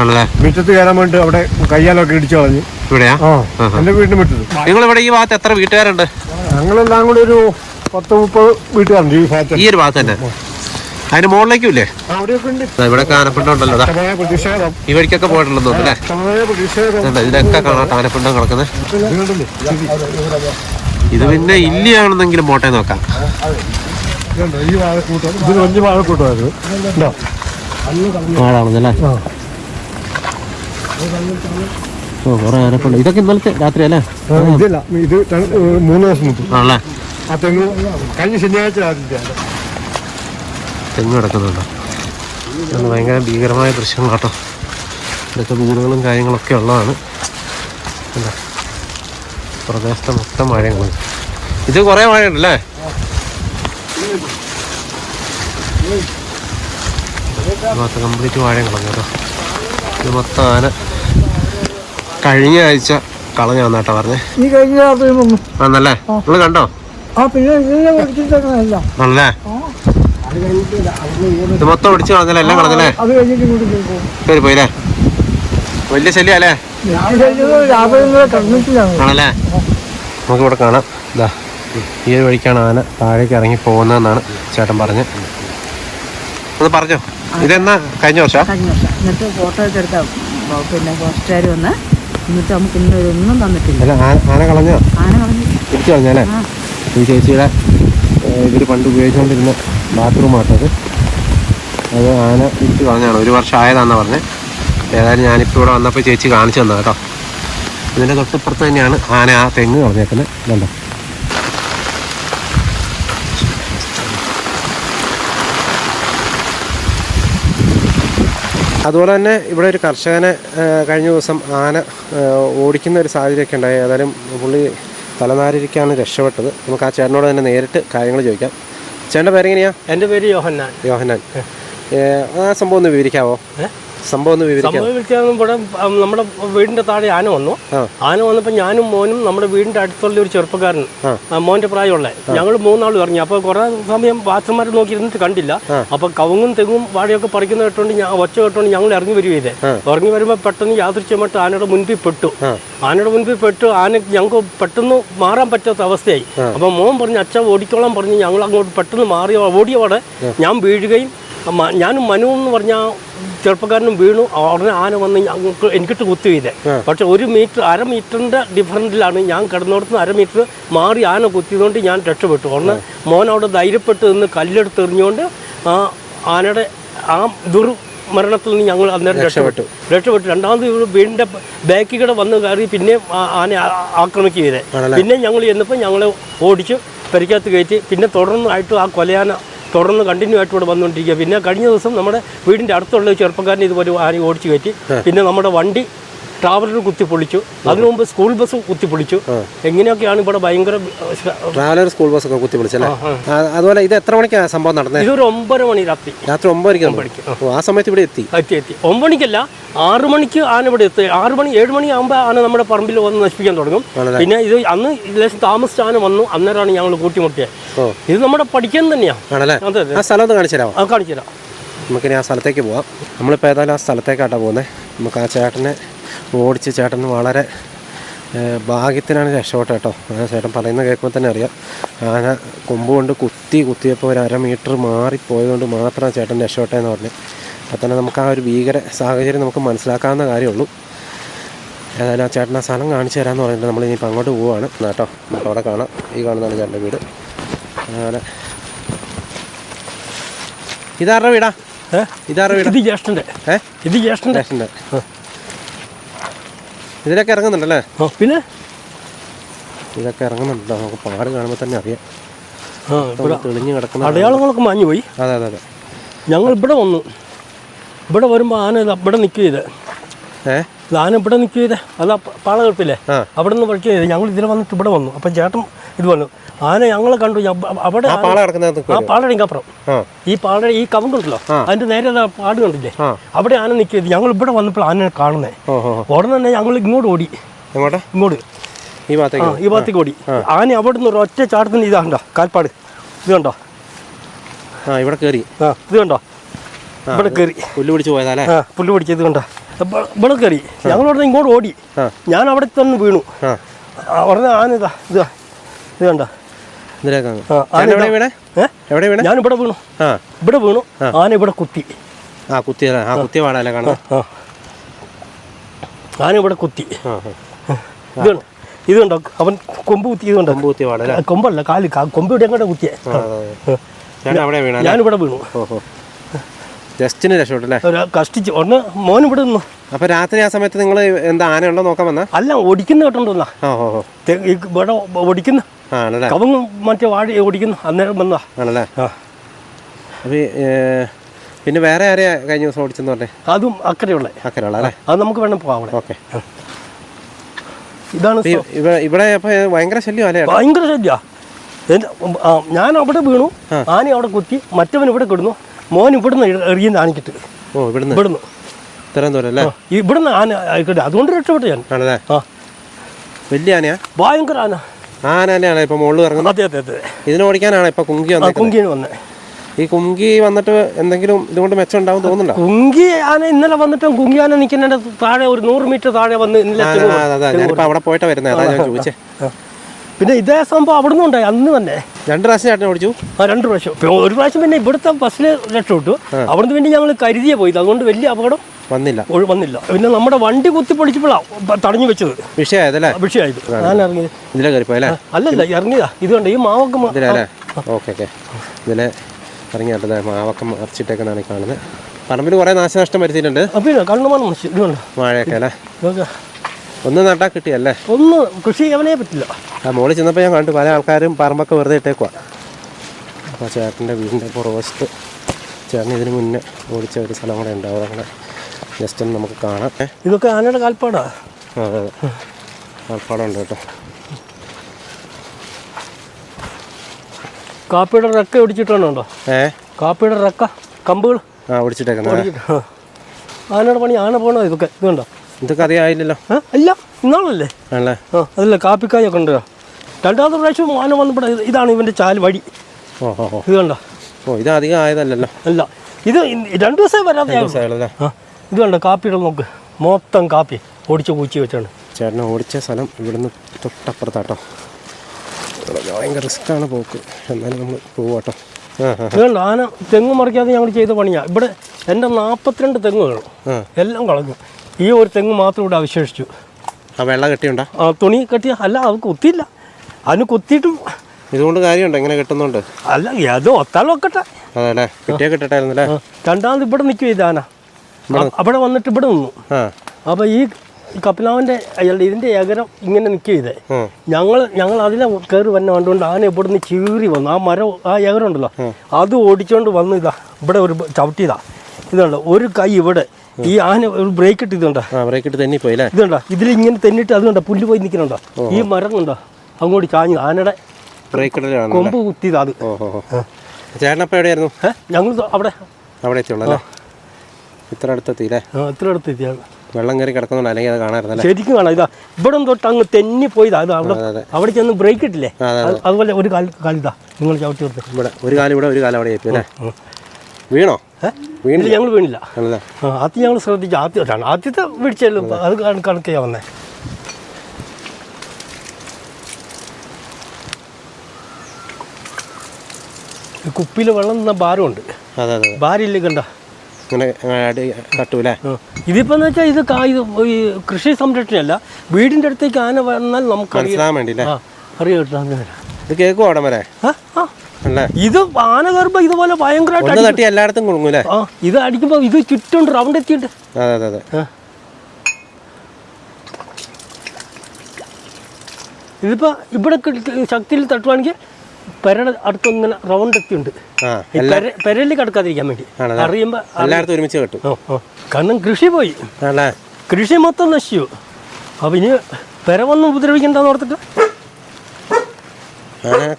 ആണല്ലേ? മുറ്റത്ത് കയറാൻ വേണ്ടി അവിടെ കയ്യാലൊക്കെ ഇടിച്ചു കളഞ്ഞു. ഇവിടെയാ? ആ എന്റെ വീടിന് മുറ്റത്ത്. നിങ്ങൾ ഇവിടെ ഈ ഭാഗത്ത് എത്ര വീട്ടുകാരുണ്ട്? ഞങ്ങളെല്ലാം കൂടി ഒരു പത്ത് മുപ്പത് വീട്ടുകാരുണ്ട് ഈ ഭാഗത്ത് ഈ ഒരു ഭാഗത്ത് തന്നെ. അതിന് മുകളിലേക്കും ഇല്ലേ ഇവിടെ കാനപ്പിണ്ടോണ്ടല്ലോ ഈ വഴിക്കൊക്കെ പോയിട്ടുണ്ടെന്ന് തോന്നുന്നു ഇതിലൊക്കെ കാണാം കാനപ്പിണ്ടം കിടക്കുന്നത്? ഇത് പിന്നെ ഇല്ലിയാണെന്നെങ്കിലും മോട്ടെ നോക്കാം. ഇതുണ്ടോ? ഈ വാഴക്കൂട്ടം ഇത് വലിയ വാഴക്കൂട്ടമായിരുന്നു ഉണ്ടോ? ആളാണെന്നല്ലേ. ഓ കുറേ ഇതൊക്കെ ഇന്നലത്തെ രാത്രി അല്ലേ ഇതല്ല. ഇത് മൂന്ന് ദിവസം മുമ്പ്. ആണല്ലേ? ആ തെങ്ങ് കഴിഞ്ഞ ശനിയാഴ്ച രാത്രി തെങ്ങ് കിടക്കുന്നുണ്ടോ. അത് ഭയങ്കര ഭീകരമായ ദൃശ്യങ്ങളാട്ടോ. ഇതൊക്കെ വീടുകളും കാര്യങ്ങളൊക്കെ ഉള്ളതാണ്. കണ്ടോ? പ്രദേശത്തെ മൊത്തം മഴയാണ്. ഇത് കുറേ മഴയുണ്ടല്ലേ? ഭാഗത്ത് കംപ്ലീറ്റ് വാഴയും കളഞ്ഞു കേട്ടോ. ഇത് മൊത്തം ആന. കഴിഞ്ഞ ആഴ്ച കളഞ്ഞു വന്നാട്ടാ പറഞ്ഞേ. ഈ കഴിഞ്ഞ രാത്രി വന്നു ആണല്ലേ നിങ്ങൾ കണ്ടോ? ആ പിന്നെ ഇതിനെ കുറിച്ചിട്ടല്ല ആണല്ലേ ഇത് മൊത്തം ഒടിച്ചു കളഞ്ഞല്ലേ? എല്ലാം കളഞ്ഞല്ലേ? അത് കഴിഞ്ഞിട്ട് ഇങ്ങോട്ട് പോകും കയറി പോയില്ലേ? വലിയ ശല്യം അല്ലേ ആണല്ലേ? നമുക്കിവിടെ കാണാം. ഇതാ ഈ ഒരു വഴിക്കാണ് ആന താഴേക്ക് ഇറങ്ങി പോകുന്നതെന്നാണ് ചേട്ടൻ പറഞ്ഞ്. ഒന്ന് പറഞ്ഞോ? ഇതെന്നാ? കഴിഞ്ഞ വർഷം? കഴിഞ്ഞ വർഷം. എന്നിട്ട് ഫോട്ടോ ഒക്കെ എടുത്ത പിന്നെ പോസ്റ്റുകാർ വന്ന് എന്നിട്ട് നമുക്ക് ഇന്ന് ഇതൊന്നും തന്നിട്ടില്ല. അല്ല ആന കളഞ്ഞോ? ആന കളഞ്ഞു. തിരിച്ചു കളഞ്ഞല്ലേ? ഈ ചേച്ചിയുടെ ഇവർ പണ്ട് ഉപയോഗിച്ചുകൊണ്ടിരുന്ന ബാത്റൂം ആട്ടത് അത്. ആന തിരിച്ചു കളഞ്ഞാണ് ഒരു വർഷം ആയതാണെന്നാണ് പറഞ്ഞത് ഏതായാലും ഞാനിപ്പോൾ ഇവിടെ വന്നപ്പോൾ ചേച്ചി കാണിച്ചു തന്നെ കേട്ടോ. ഇതിന്റെ തൊട്ടപ്പുറത്ത് തന്നെയാണ് ആന ആ തെങ്ങ് കളഞ്ഞേക്കുന്നത്. കണ്ടോ അതുപോലെ തന്നെ ഇവിടെ ഒരു കർഷകനെ കഴിഞ്ഞ ദിവസം ആന ഓടിക്കുന്ന ഒരു സാഹചര്യമൊക്കെ ഉണ്ടായി. ഏതായാലും പുള്ളി തലനാരിക്കാണ് രക്ഷപ്പെട്ടത്. നമുക്ക് ആ ചേട്ടനോട് തന്നെ നേരിട്ട് കാര്യങ്ങൾ ചോദിക്കാം. ചേട്ടന്റെ പേരെങ്ങനെയാ? എന്റെ പേര് യോഹന്നാൻ. യോഹന്നാൻ. ആ സംഭവം ഒന്ന് വിവരിക്കാവോ? സംഭവം ഒന്ന് വിവരിക്കാവോ സംഭവം ഇവിടെ നമ്മുടെ വീടിന്റെ താഴെ ആന വന്നു. ആന വന്നപ്പോൾ ഞാനും മോനും നമ്മുടെ വീടിന്റെ അടുത്തുള്ള ഒരു ചെറുപ്പക്കാരൻ മോന്റെ പ്രായമുള്ള. ഞങ്ങൾ മൂന്നാളും ഇറങ്ങി. അപ്പോൾ കുറെ സമയം വാച്ചന്മാർ നോക്കിയിരുന്നിട്ട് കണ്ടില്ല. അപ്പൊ കവുങ്ങും തെങ്ങും വാഴയൊക്കെ പറിക്കുന്ന കേട്ടോണ്ട് ഞാൻ ഒച്ച കേട്ടോണ്ട് ഞങ്ങൾ ഇറങ്ങി വരുവേ ചെയ്തേ ഇറങ്ങി വരുമ്പോൾ പെട്ടെന്ന് യാദൃശ്യമായിട്ട് ആനയുടെ മുൻപിൽ പെട്ടു. ആനയുടെ മുൻപിൽ പെട്ടു. ആന ഞങ്ങൾക്ക് പെട്ടെന്ന് മാറാൻ പറ്റാത്ത അവസ്ഥയായി. അപ്പൊ മോൻ പറഞ്ഞു അച്ഛൻ ഓടിക്കോളാൻ പറഞ്ഞു. ഞങ്ങൾ അങ്ങോട്ട് പെട്ടെന്ന് മാറി ഓടിയവിടെ ഞാൻ വീഴുകയും ഞാനും മനു എന്ന് പറഞ്ഞാൽ ചെറുപ്പക്കാരനും വീണു. ഉടനെ ആന വന്ന് ഞങ്ങൾക്ക് എനിക്കിട്ട് കുത്തി ചെയ്തേ പക്ഷെ ഒരു മീറ്റർ അര മീറ്ററിന്റെ ഡിഫറന്റിലാണ് ഞാൻ കിടന്നിടത്ത് അര മീറ്റർ മാറി ആന കുത്തിയതുകൊണ്ട് ഞാൻ രക്ഷപ്പെട്ടു. ഉടനെ മോൻ അവിടെ ധൈര്യപ്പെട്ട് നിന്ന് കല്ലെടുത്ത് എറിഞ്ഞുകൊണ്ട് ആ ആനയുടെ ആ ദുർ മരണത്തിൽ നിന്ന് ഞങ്ങൾ അന്നേരം രക്ഷപ്പെട്ടു. രക്ഷപ്പെട്ടു. രണ്ടാമത് ഇവർ വീടിന്റെ ബാക്കിൽ കൂടെ വന്ന് കയറി പിന്നെ ആന ആ- ആക്രമിക്കുക പിന്നെ ഞങ്ങൾ ചെന്നപ്പോൾ ഞങ്ങളെ ഓടിച്ച് പരിക്കകത്ത് കയറ്റി. പിന്നെ തുടർന്നായിട്ട് ആ കൊലയാന തുടർന്ന് കണ്ടിന്യൂ ആയിട്ട് ഇവിടെ വന്നുകൊണ്ടിരിക്കുക. പിന്നെ കഴിഞ്ഞ ദിവസം നമ്മുടെ വീടിന്റെ അടുത്തുള്ള ചെറുപ്പക്കാരൻ ഇതുപോലെ ആന ഓടിച്ചു കയറ്റി. പിന്നെ നമ്മുടെ വണ്ടി ട്രാവലർ കുത്തി പൊളിച്ചു. അതിനു മുമ്പ് സ്കൂൾ ബസ് കുത്തി പൊളിച്ചു. എങ്ങനെയൊക്കെയാണ് ഇവിടെ ഭയങ്കര ട്രാവലർ സ്കൂൾ ബസ് കുത്തി പൊളിച്ചു ആ, അതുപോലെ ഇത് എത്ര മണിക്കാണ് സംഭവം നടന്നത് ഇതൊരു ഒമ്പത് മണി രാത്രി. രാത്രി ഒമ്പത് മണിക്ക്. ആ. സമയത്ത് ഇവിടെ എത്തി? എത്തി എത്തി. ഒമ്പത് മണിക്കല്ല ആറ് മണിക്ക് ആന ഇവിടെ എത്തി. ആറ് മണി ഏഴ് മണി ആകുമ്പോൾ ആന നമ്മുടെ പറമ്പിൽ വന്ന് നശിപ്പിക്കാൻ തുടങ്ങും. പിന്നെ ഇത് അന്ന് ലേശം താമസിച്ച ആന വന്നു. അന്നേരമാണ് ഞങ്ങൾ കൂട്ടിമുട്ടിയത് ഇത് നമ്മുടെ പഠിക്കാൻ തന്നെയാണ് ആ സ്ഥലം കാണിച്ചു തരാം കാണിച്ചു തരാം. നമുക്കിനി ആ സ്ഥലത്തേക്ക് പോവാം. നമ്മളിപ്പോൾ ഏതായാലും ആ സ്ഥലത്തേക്കാട്ടാണ് പോകുന്നത് നമുക്ക് ആ ചേട്ടനെ ഓടിച്ച് ചേട്ടൻ വളരെ ഏഹ്, ഭാഗ്യത്തിനാണ് രക്ഷപ്പെട്ടത് കേട്ടോ. ആ ചേട്ടൻ പറയുന്ന കേൾക്കുമ്പോൾ തന്നെ അറിയാം. ആന കൊമ്പ് കൊണ്ട് കുത്തി കുത്തിയപ്പോൾ ഒരു അര മീറ്റർ മാറിപ്പോയതുകൊണ്ട് മാത്രമാണ് ചേട്ടൻ രക്ഷപ്പെട്ടതെന്ന് പറഞ്ഞു അപ്പോൾ തന്നെ നമുക്ക് ആ ഒരു ഭീകര സാഹചര്യം നമുക്ക് മനസ്സിലാക്കാവുന്ന കാര്യമുള്ളൂ. ഏതായാലും ആ ചേട്ടൻ ആ സ്ഥലം കാണിച്ചു തരാമെന്ന് പറഞ്ഞിട്ട് നമ്മൾ ഇനിയിപ്പോൾ അങ്ങോട്ട് പോവുകയാണ് കേട്ടോ നമുക്ക് അവിടെ കാണാം. ഈ കാണുന്നതാണ് ചേട്ടന്റെ വീട്. അങ്ങനെ ഇതാരുടെ വീടാ? ഇതാരുടെ വീട്? ഇത് ജ്യേഷ്ഠന്റെ. ഏ? ഇത് ജ്യേഷ്ഠന്റെ. സ്റ്റേഷന്റെ ഇതിലൊക്കെ ഇറങ്ങുന്നുണ്ടല്ലേ? ആ പിന്നെ? ഇതൊക്കെ ഇറങ്ങുന്നുണ്ടല്ലോ. നമുക്ക് പാട് കാണുമ്പോൾ തന്നെ അറിയാം. ആ ഇവിടെ തെളിഞ്ഞ് കിടക്കുന്ന അടയാളങ്ങളൊക്കെ മാഞ്ഞു പോയി. അതെ അതെ അതെ. ഞങ്ങൾ ഇവിടെ വന്നു. ഇവിടെ വരുമ്പോൾ ആന ഇത് ഇവിടെ നിൽക്കുക ചെയ്ത്. ഏ? ആന ഇവിടെ നിൽക്കുക ചെയ്ത്. അല്ല പാള കിട്ടില്ലേ ആ. അവിടെ നിന്ന് പഠിക്കുക ചെയ്ത് ഞങ്ങൾ ഇതിൽ വന്നിട്ട് ഇവിടെ വന്നു. അപ്പം ചേട്ടൻ ഇത് വന്നു. ആന ഞങ്ങളെ കണ്ടു. അവിടെ ആ ആ ഈ പാള ഈ കവുണ്ടല്ലോ അതിന്റെ നേരെ പാട് കണ്ടില്ലേ. അവിടെ ആന നിൽക്കിയത് ഞങ്ങൾ ഇവിടെ വന്നപ്പോൾ ആനയെ കാണുന്നേ. ഉടനെ തന്നെ ഞങ്ങൾ ഇങ്ങോട്ട് ഓടി. ഇങ്ങോട്ട്. ഈ ഭാഗത്തേക്ക് ഓടി. ആന അവിടെ നിന്ന് ഒരു ഒറ്റ ചാട്ടത്തിന് ഇതാ കണ്ടോ? കാൽപ്പാട്. ഇത് കണ്ടോ? ഇവിടെ കയറി. ആ ഇത് കണ്ടോ? ഇവിടെ കയറി. പുല്ല് പിടിച്ച് പോയതാ പുല്ല് പിടിച്ചത് കണ്ടോ? ഇവിടെ കയറി. ഞങ്ങളവിടെ ഇങ്ങോട്ട് ഓടി. ഞാൻ അവിടെ തന്നെ വീണു. ഉടനെ ആന ഇതാ ഇതാ. ഇത് കണ്ടോ. വീണേ? വീണേ? ഞാൻ ഇവിടെ വീണു. ഇവിടെ വീണു. ആന ഇവിടെ കുത്തി. ആ കുത്തിയതാ ആ കുത്തിയ പാടല്ലേ ആ ആന ഇവിടെ കുത്തി. ആ ഇത് കണ്ടോ? അവൻ കൊമ്പ് കുത്തി ഇത് കണ്ടോ? കൊമ്പ് കുത്തിയ പാടല്ലേ കൊമ്പല്ല കാൽ കൊമ്പ് ഇവിടെ എങ്ങോട്ട് കുത്തിയേ? ഞാനിവിടെ വീണു. ജസ്റ്റിന് രക്ഷപ്പെട്ടല്ലേ കഷ്ടിച്ച്. ഒന്ന് മോൻ ഇവിടെ നിന്നു. അപ്പൊ രാത്രി ആ സമയത്ത് നിങ്ങൾ എന്താ ആന ഉണ്ടോ നോക്കാൻ വന്ന? അല്ല ഓടിക്കുന്ന കേട്ടോണ്ടോ ഇവിടെ ഒടിക്കുന്ന ആണല്ലേ? കവങ്ങും മറ്റേ വാടി ഓടിക്കുന്നു. അന്നേരം വന്നതാ. ആണല്ലേ? പിന്നെ വേറെ ആരെയാ കഴിഞ്ഞ ദിവസം ഓടിച്ചെന്ന് പറഞ്ഞേ? അതും അക്കരയുള്ള. അക്കരയുള്ള അല്ലേ? അത് നമുക്ക് വേണം പോവാം അവിടെ. ഓക്കെ. ഇതാണ് ഇവിടെ ഭയങ്കര ശല്യം അല്ലേ? ഭയങ്കര ശല്യ. ഞാൻ അവിടെ വീണു. ആന അവിടെ കുത്തി. മറ്റവൻ ഇവിടെ കിടന്നു. മോൻ ഇവിടുന്ന് എറിയുന്ന ആനക്കിട്ട് ഓ ഇവിടുന്ന്? ഇവിടുന്ന്. ഇത്രയും ദൂരം അല്ലേ? ഇവിടുന്ന് ആന ആയിക്കോട്ടെ. അതുകൊണ്ട് രക്ഷപ്പെട്ടു ഞാൻ. ആണല്ലേ? ആ. വലിയ ആനയാ? ഭയങ്കര ആന. ആന തന്നെയാണ് ഇപ്പൊ മുകളിൽ ഇറങ്ങുന്നത് അതെ അതെ അതെ. ഇതിന് ഓടിക്കാനാണ് ഇപ്പൊ കുങ്കി വന്നത് കുങ്കി വന്നത് വന്നേ. ഈ കുങ്കി വന്നിട്ട് എന്തെങ്കിലും ഇതുകൊണ്ട് മെച്ചം ഉണ്ടാവും തോന്നുന്നുണ്ടോ? കുങ്കി ആന ഇന്നലെ വന്നിട്ടും കുങ്കി ആന നിൽക്കുന്നതിന്റെ താഴെ ഒരു നൂറ് മീറ്റർ താഴെ വന്ന് ഇന്നലെ ആ, അതെ. ഞാനിപ്പോ അവിടെ പോയിട്ട് വരുന്നത് അതാ ഞാൻ ചോദിച്ചേ. പിന്നെ ഇതേ സംഭവം അവിടുന്ന് ഉണ്ടായി. അന്ന് തന്നെ. രണ്ട് പ്രാവശ്യം ചേട്ടനെ ഓടിച്ചു. ആ രണ്ട് പ്രാവശ്യം. ഒരു പ്രാവശ്യം പിന്നെ ഇവിടുത്തെ ബസ്സിൽ രക്ഷപ്പെട്ടു. അവിടുന്ന് പിന്നെ ഞങ്ങൾ കരുതിയേ പോയി അതുകൊണ്ട് വലിയ അപകടം വന്നില്ല. വന്നില്ല. പിന്നെ നമ്മുടെ വണ്ടി കുത്തി പൊളിച്ചപ്പോഴാണ് തടഞ്ഞു വെച്ചത്. വിഷയമായതല്ലേ വിഷയായത്. ഞാൻ ഇറങ്ങിയത് ഇതിലെ കയറിപ്പോയല്ലേ? അല്ലല്ല ഇറങ്ങിയതാ. ഇത് കണ്ട ഈ മാവൊക്കെ ഇതിലല്ലേ? Okay okay. ഇതിലെ ഇറങ്ങിയാട്ടല്ലേ? മാവൊക്കെ മറിച്ചിട്ടേക്കെന്നാണ് ഈ കാണുന്നത്. പറമ്പിൽ കുറേ നാശനഷ്ടം വരുത്തിയിട്ടുണ്ട്. മഴയൊക്കെ പിന്നെ അല്ലേ? ഒന്ന് നട്ടാ കിട്ടിയല്ലേ? ഒന്നും കൃഷി അവനെ പറ്റില്ല. ആ മോളിൽ ചെന്നപ്പോൾ ഞാൻ കണ്ടു. പല ആൾക്കാരും പറമ്പൊക്കെ വെറുതെ ഇട്ടേക്കുവാ. അപ്പോൾ ചേട്ടന്റെ വീടിന്റെ പുറവശത്ത് ചേട്ടൻ ഇതിന് മുന്നേ ഓടിച്ച ഒരു സ്ഥലം കൂടെ ഉണ്ടാവും അങ്ങനെ ജസ്റ്റ് ഒന്ന് നമുക്ക് കാണാം. ഇതൊക്കെ ആനയുടെ കാൽപ്പാടാ? കാൽപ്പാടുണ്ട് അതെ അതെ ആൾപ്പാടുണ്ട് കേട്ടോ. കാപ്പിയുടെ റക്ക ഒടിച്ചിട്ടാണോ ഏ? കാപ്പിയുടെ റക്ക കമ്പുകൾ? ആ ഓടിച്ചിട്ടേക്കുന്നത് ആനയുടെ പണി ആന പോണോ ഇതൊക്കെ? ഇത് കണ്ടോ ഇതൊക്കെ അറിയായില്ലല്ലോ ആയില്ലല്ലോ അല്ല ഇന്നാളല്ലേ? ആണല്ലേ? ആ അതല്ല കാപ്പിക്കായൊക്കെ ഉണ്ട്. രണ്ടാമത്തെ പ്രാവശ്യം ആന വന്നപ്പോൾ ഇതാണ് ഇവന്റെ ചാൽ വഴി ഓ ഓ ഓ. ഇത് കണ്ടോ ഓ ഇത് അധികം ആയതല്ലല്ലോ. അല്ല ഇത് രണ്ടു ദിവസമേ വരാതെ ഇത് കണ്ട കാപ്പിയുടെ നോക്ക് മൊത്തം കാപ്പി. ഓടിച്ച് പൂച്ചി വെച്ചാണ്. ചേട്ടനെ ഓടിച്ച സ്ഥലം ഇവിടുന്ന് തൊട്ടപ്പുറത്താട്ടോ. ഭയങ്കര റിസ്ക്കാണ് പോക്ക്. എന്നാലും നമ്മൾ പോവാട്ടോ. ഇതുകൊണ്ട് ആന തെങ്ങ് മറിക്കാതെ ഞങ്ങൾ ചെയ്ത പണിയാ. ഇവിടെ എന്റെ നാൽപ്പത്തിരണ്ട് തെങ്ങുകൾ. വേണം എല്ലാം കളഞ്ഞു. ഈ ഒരു തെങ്ങ് മാത്രം ഇവിടെ അവശേഷിച്ചു. ആ വെള്ളം കെട്ടിയുണ്ടോ? ആ തുണി കെട്ടിയ അല്ല അത് കുത്തിയില്ല. അതിന് കുത്തിയിട്ടും ഇതുകൊണ്ട് കാര്യമുണ്ടോ? ഇങ്ങനെ കെട്ടുന്നുണ്ട്? അല്ല അത് ഒത്താൽ വെക്കട്ടെ കിട്ടട്ടായിരുന്നല്ലേ ആ, രണ്ടാമത് ഇവിടെ നിൽക്കും ഇത് ആന. അ- അവിടെ വന്നിട്ട് ഇവിടെ നിന്നു. അപ്പോൾ ഈ കപിലാവിന്റെ അയാളുടെ ഇതിന്റെ ഏകരം ഇങ്ങനെ നിൽക്കുക ഇതേ. ഞങ്ങൾ ഞങ്ങൾ അതിലെ കയറി വന്നെ കണ്ടുകൊണ്ട് ആന ഇവിടുന്ന് ചീറി വന്നു. ആ മരം ആ ഏകരം ഉണ്ടല്ലോ. അത് ഓടിച്ചോണ്ട് വന്നു ഇതാ ഇവിടെ ഒരു ചവിട്ടിയതാ. ഇതുണ്ടോ ഒരു കൈ ഇവിടെ. ഈ ആന ഒരു ബ്രേക്ക് ഇട്ട് ഇതുണ്ടോ? ആ ബ്രേക്ക് ഇട്ട് തെന്നിപ്പോയി അല്ലേ? ഇതുണ്ടോ? ഇതിൽ ഇങ്ങനെ തെന്നിട്ട് അതുകൊണ്ടോ പുല്ല് പോയി നിൽക്കുന്നുണ്ടോ? ഈ മരം കണ്ടോ? അങ്ങോട്ട് ചാഞ്ഞു ആനയുടെ കൊമ്പ് കുത്തിയതാ അത്. ചേട്ടനപ്പ എവിടെയായിരുന്നു? ഞങ്ങൾ അവിടെ. അവിടെ എത്തിയുള്ളല്ലേ ഇത്ര അടുത്തെത്തിയില്ലേ ആ, ഇത്ര അടുത്ത് വെള്ളം കയറി കിടക്കുന്നുണ്ട് അല്ലെങ്കിൽ അത് കാണാമായിരുന്നല്ലേ ശരിക്കും കാണാം. ഇതാ ഇവിടെ തൊട്ട് അങ്ങ് തെന്നി പോയതാ. ഇത് അവിടെ അവിടെ ചെന്ന് ബ്രേക്ക് ഇട്ടില്ലേ? അതുപോലെ ഒരു കാൽ കാലിതാ നിങ്ങൾ ചവിട്ടി കൊടുത്ത് ഇവിടെ ഒരു കാലം ഇവിടെ ഒരു കാലം അവിടെ എത്തി അല്ലേ? വീണോ? വീണില്ല. ഞങ്ങൾ വീണില്ല. ആദ്യം ഞങ്ങൾ ശ്രദ്ധിച്ചു. ആദ്യം ആദ്യത്തെ പിടിച്ചല്ലോ അത്. കണ- കണക്കെയാ വന്നേ. കുപ്പിയിൽ വെള്ളം നിന്ന ഭാരമുണ്ട്. ഭാരമില്ല കണ്ട? ഇങ്ങനെ ഇതിപ്പോ വെച്ചാൽ ഇത് ഇത് ഈ കൃഷി സംരക്ഷണയല്ല. വീടിന്റെ അടുത്തേക്ക് ആന വന്നാൽ നമുക്ക് മനസ്സിലാൻ വേണ്ടിയില്ലേ? അറിയാം ഇത് വരെ? ആന കയറുമ്പോ ഇതുപോലെ ഭയങ്കരമായിട്ട് തട്ടി എല്ലായിടത്തും ഇത് അടിക്കുമ്പോ ഇത് ചുറ്റും റൗണ്ട് എത്തിയിട്ട് അതെ അതെ അതെ. ആ. ഇതിപ്പോ ഇവിടെ ശക്തിയിൽ തട്ടുവാണെങ്കിൽ പെരയുടെ അടുത്തൊന്നിങ്ങനെ റൗണ്ട് എത്തിയുണ്ട്. ആ ഈ പെര- പെരയിൽ കിടക്കാതിരിക്കാൻ വേണ്ടി? അറിയുമ്പോ എല്ലായിടത്തും ഒരുമിച്ച് കെട്ടും. കാരണം കൃഷി പോയി. കൃഷി മൊത്തം നശിച്ചു. അപ്പൊ ഇനി പെര വന്ന് ഉപദ്രവിക്കണ്ടെന്ന് ഓർത്തിട്ട്?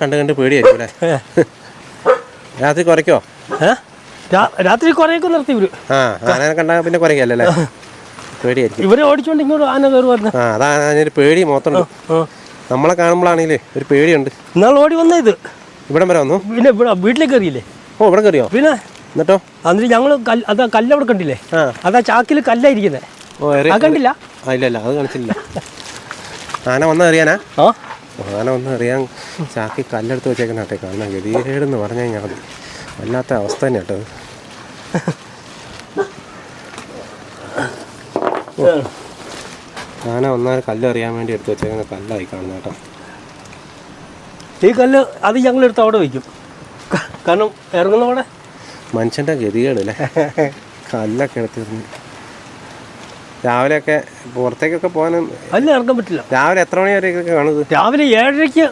കണ്ട് കണ്ട് പേടിയായിരിക്കും. രാത്രി കുറയ്ക്കോ? രാത്രി കുറയൊക്കെ നിർത്തി ഇവർ. ആനനെ കണ്ടാൽ പിന്നെ കുറയ്ക്കല്ലേ പേടിയായിരിക്കും. ഇവരെ ഓടിച്ചോണ്ട് ഇങ്ങോട്ട് ആന കയറുമായിരുന്നു പേടി ആ. നമ്മളെ കാണുമ്പോഴാണെങ്കിലേ ഒരു പേടിയുണ്ട്. ഇന്നാൾ ഓടി വന്ന ഇത്. ഇവിടെ വരെ വന്നു? പിന്നെ ഇവിടെ വീട്ടിലേക്ക് കയറിയില്ലേ? ഓ ഇവിടെ കയറിയോ? പിന്നെ എന്നിട്ടോ? എന്നിട്ട് ഞങ്ങൾ കല്ല് അതാ കല്ല് അവിടെ കണ്ടില്ലേ? ആ. അതാ ചാക്കിൽ കല്ലായിരിക്കുന്നേ. ഓ ആ കണ്ടില്ല? ആ ഇല്ല ഇല്ല അത് കാണിച്ചില്ല. ആന വന്ന അറിയാനാ ആ. ആന വന്ന് അറിയാൻ ചാക്കി കല്ലെടുത്ത് വെച്ചേക്കുന്ന കേട്ടെ കാണാൻ ഗതികേടെന്ന് പറഞ്ഞു കഴിഞ്ഞാൽ മതി. വല്ലാത്ത അവസ്ഥ തന്നെ കേട്ടോ. ആന വന്നാൽ കല്ലറിയാൻ വേണ്ടി എടുത്ത് വെച്ചേക്കുന്ന കല്ലായി കാണുന്ന കേട്ടോ. ഈ കല്ല് അത് ഞങ്ങളെടുത്ത് അവിടെ വയ്ക്കും കാരണം കാരണം ഇറങ്ങുന്നവിടെ മനുഷ്യന്റെ ഗതികേടല്ലേ? കല്ലൊക്കെ എടുത്തിരുന്നു രാവിലെയൊക്കെ പുറത്തേക്കൊക്കെ പോകാനും അല്ല ഇറങ്ങാൻ പറ്റില്ല. രാവിലെ എത്ര മണി വരെയൊക്കെ കാണുന്നത്? രാവിലെ ഏഴരയ്ക്ക്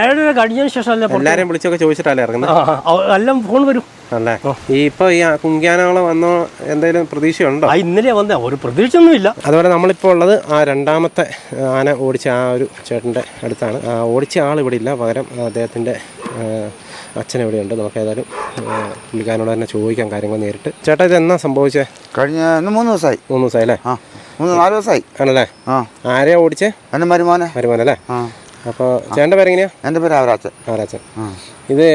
ഏഴര കഴിഞ്ഞതിന് ശേഷം അല്ല എല്ലാവരെയും വിളിച്ചൊക്കെ ചോദിച്ചിട്ടല്ലേ ഇറങ്ങുന്നത് എല്ലാം ഫോൺ വരും. അല്ലേ ഈ ഇപ്പൊ ഈ കുങ്കിയാനകളെ വന്നോ എന്തെങ്കിലും പ്രതീക്ഷയുണ്ടോ? ആ ഇന്നലെ വന്ന. ഒരു പ്രതീക്ഷയൊന്നുമില്ല. അതുപോലെ നമ്മളിപ്പോൾ ഉള്ളത് ആ രണ്ടാമത്തെ ആന ഓടിച്ച ആ ഒരു ചേട്ടന്റെ അടുത്താണ്. ആ ഓടിച്ച ആൾ ഇവിടെ ഇല്ല. പകരം അദ്ദേഹത്തിന്റെ അച്ഛൻ ഇവിടെയുണ്ട്. നമുക്ക് ഏതായാലും പുള്ളിക്കാരനോട് തന്നെ ചോദിക്കാം കാര്യങ്ങൾ നേരിട്ട്. ചേട്ടാ ഇത് എന്നാ സംഭവിച്ചേ? കഴിഞ്ഞ മൂന്ന് ദിവസമായി മൂന്ന് ദിവസമായി അല്ലേ ആ മൂന്ന് നാല് ദിവസമായി ആണല്ലേ? ആ. ആരെയാ ഓടിച്ചേ? എന്റെ മരുമോനെ. മരുമോനല്ലേ? ആ. അപ്പോൾ ചേട്ടന്റെ പേരെങ്ങനെയാ? എന്റെ പേര് അവരാച്ചൻ. ആരാച്ചൻ ആ. ഇത്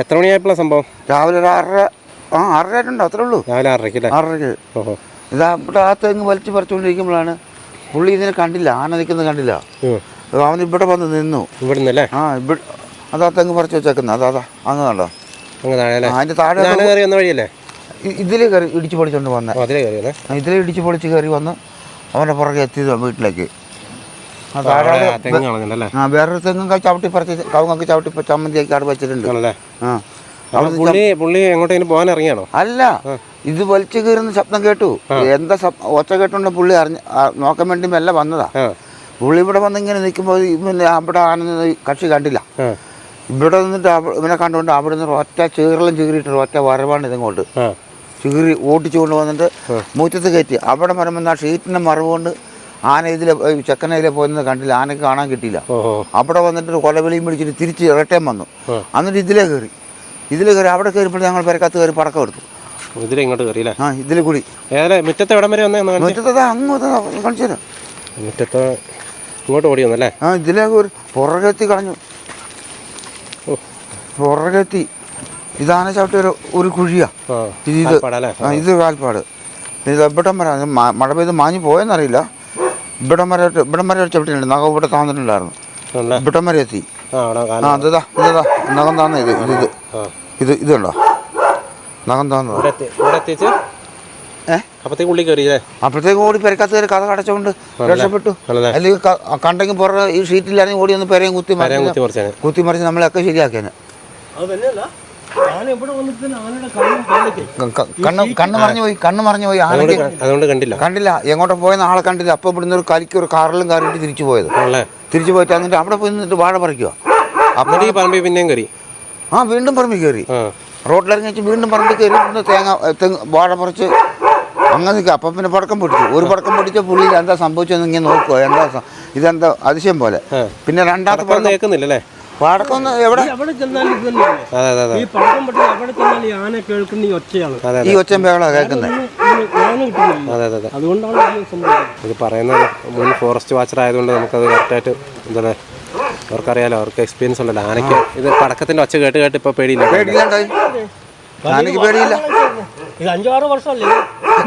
എത്ര മണിയായപ്പോഴാണ് സംഭവം? രാവിലെ ഒരു ആറര ആ ആറര ആയിട്ടുണ്ടോ അത്രേ ഉള്ളൂ. രാവിലെ ആറരയ്ക്ക് അല്ലേ? ആറരയ്ക്ക്. ഓഹോ. ഇതാ ഇവിടെ ആ തെങ്ങ് വലിച്ചു പറിച്ചുകൊണ്ടിരിക്കുമ്പോഴാണ് പുള്ളി ഇതിനെ കണ്ടില്ല ആന നിൽക്കുന്നത് കണ്ടില്ല. അവൻ ഇവിടെ വന്ന് നിന്നു. ഇവിടെ നിന്നല്ലേ ആ ഇവിടെ അതാ തെങ്ങ് പറിച്ചു വെച്ചേക്കുന്നത് അതാ അതാ അങ്ങ് കണ്ടോ? അതിന്റെ താഴെ ഇതിലെ ആന കയറി വഴിയല്ലേ? ഇടിച്ചു പൊളിച്ചോണ്ട് വന്നേ. ഇതിലെ ഇതിലേ ഇടിച്ചു പൊളിച്ച് കയറി വന്ന് അവന്റെ പുറകെ എത്തിയത് വീട്ടിലേക്ക്. ആ വേറൊരു തെങ്ങും ചവിട്ടി പറിച്ച് കവുങ്ങൊക്കെ ചവിട്ടി ചമ്മന്തിയൊക്കെ അവിടെ വെച്ചിട്ടുണ്ട്. ആ. പുള്ളി പുള്ളി എങ്ങോട്ടെങ്കിലും പോകാൻ ഇറങ്ങിയാണോ? അല്ല ഇത് വലിച്ചു കീറുന്ന ശബ്ദം കേട്ടു. എന്താ ഒച്ച കേട്ടോണ്ട് പുള്ളി അറിഞ്ഞ നോക്കാൻ വേണ്ടി മെല്ലെ വന്നതാ. പുള്ളി ഇവിടെ വന്ന് ഇങ്ങനെ നിൽക്കുമ്പോൾ പിന്നെ അവിടെ ആണെന്ന് കക്ഷി കണ്ടില്ല. ഇവിടെ നിന്നിട്ട് ഇവനെ കണ്ടുകൊണ്ട് അവിടെ നിന്ന് ഒറ്റ ചീറലും ചീറിയിട്ട് ഒറ്റ വരവാണ് ഇതിങ്ങോട്ട്. ചീറി ഓടിച്ചുകൊണ്ട് വന്നിട്ട് മുറ്റത്ത് കയറ്റി. അവിടെ മരം വന്ന ആ ഷീറ്റിന്റെ മറവ് കൊണ്ട് ആന ഇതിലെ ചെക്കനെ ഇതിലെ പോയെന്ന് കണ്ടില്ല. ആനക്ക് കാണാൻ കിട്ടിയില്ല. അവിടെ വന്നിട്ട് കൊലവിളിയും പിടിച്ചിട്ട് തിരിച്ച് ഇരട്ടയും വന്നു. എന്നിട്ട് ഇതിലേ കയറി. ഇതിലേ കയറി അവിടെ കയറിയപ്പോൾ ഞങ്ങൾ പെരക്കകത്ത് കയറി പടക്കം എടുത്തു. ഇതിലെ ഇങ്ങോട്ട് കയറി ആ ഇതിൽ കൂടി. മുറ്റത്തെ മുറ്റത്ത് എവിടം വരെ വന്നേ കാണിച്ചേ. അങ്ങോട്ട് കാണിച്ചു മുറ്റത്തെ ഇങ്ങോട്ട് ഓടി വന്നല്ലേ? ആ ഇതിലെ ഒരു പുറകെത്തി കളഞ്ഞു. പുറകെത്തി. ഇതാണ് ചവിട്ടി ഒരു ഒരു കുഴിയാ. ഇത് ഇത്. കാൽപ്പാട് ഇത് ഇവിടം വരെ? അത് മ- മഴ പെയ്ത് മാഞ്ഞു പോയെന്നറിയില്ല. ഇവിടം വരെ ഇവിടം വരെ ഒരു നഖം ഇവിടെ താന്നിട്ടുണ്ടായിരുന്നു. ഇവിടം വരെ എത്തി. ആ ഇതാ ഇതാ നഖം താന്ന. ഇത് ഇത് ഇത്. ഇത് ഇതുണ്ടോ നഖം താന്നത് അപ്പോഴത്തേക്ക് ഓടി പെരക്കത്ത് കയറി കഥ കടച്ചോണ്ട് രക്ഷപ്പെട്ടു. അല്ലെങ്കിൽ കണ്ടെങ്കിൽ പുറ ഈ ഷീറ്റിലാണെങ്കിൽ ഓടി ഒന്ന് പെരയും കുത്തി കുത്തി മറിച്ച് നമ്മളെയൊക്കെ ശരിയാക്കിയാണ് കണ്ണും മറിഞ്ഞു പോയി കണ്ണ് മറിഞ്ഞു പോയി ആനയ്ക്ക് അതുകൊണ്ട് കണ്ടില്ല. കണ്ടില്ല. എങ്ങോട്ട് പോയെന്ന് ആളെ കണ്ടില്ല. അപ്പൊ ഇവിടുന്ന് ഒരു കലിക്ക് ഒരു കാറിലും കയറിയിട്ട് തിരിച്ചു പോയത്. തിരിച്ചു പോയിട്ട് എന്നിട്ട് അവിടെ പോയി നിന്നിട്ട് വാഴ പറിക്കുക അപ്പോൾ എന്നിട്ട് ഈ പറമ്പിൽ പിന്നെയും കയറി? ആ വീണ്ടും പറമ്പിൽ കയറി. റോട്ടിലിറങ്ങി റോഡിലിറങ്ങി വെച്ച് വീണ്ടും പറമ്പിൽ കയറി തേങ്ങ തെങ്ങ് വാഴ പറിച്ച് അങ്ങനെ നിൽക്കുക. അപ്പം പിന്നെ പടക്കം പൊടിച്ചു ഒരു പടക്കം പൊടിച്ച പുള്ളിയിൽ എന്താ സംഭവിച്ചതെന്ന് ഇങ്ങനെ നോക്കുക. എന്താ ഇതെന്താ അതിശയം പോലെ. പിന്നെ രണ്ടാമത്തെ കേൾക്കുന്നില്ലല്ലേ പടക്കം ഒന്ന് എവിടെ എവിടെ ചെന്നാലും ഇത് തന്നെയല്ലേ അതെ അതെ അതെ. ഈ പടക്കം പൊട്ടി എവിടെ ചെന്നാലും ഈ ആന കേൾക്കുന്ന ഈ ഒച്ചയാണ്. അതെ ഈ ഒച്ചയും ബഹളമാണ് കേൾക്കുന്നത് ഞാൻ കിട്ടുന്നില്ല അതെ അതെ അതെ. അതുകൊണ്ടാണ് ഈ സംഭവം ഇത് പറയുന്നത് മുൻ ഫോറസ്റ്റ് വാച്ചർ ആയതുകൊണ്ട് നമുക്കത് കറക്റ്റായിട്ട് എന്താണ് അവർക്കറിയാലോ അവർക്ക് എക്സ്പീരിയൻസ് ഉണ്ടല്ലോ. ആനയ്ക്ക് ഇത് പടക്കത്തിന്റെ ഒച്ച കേട്ട് കേട്ട് ഇപ്പൊ പേടിയില്ല. പേടിയില്ലാണ്ടായി ആനയ്ക്ക് പേടിയില്ല. ഇത് അഞ്ചാറ് വർഷമല്ലേ?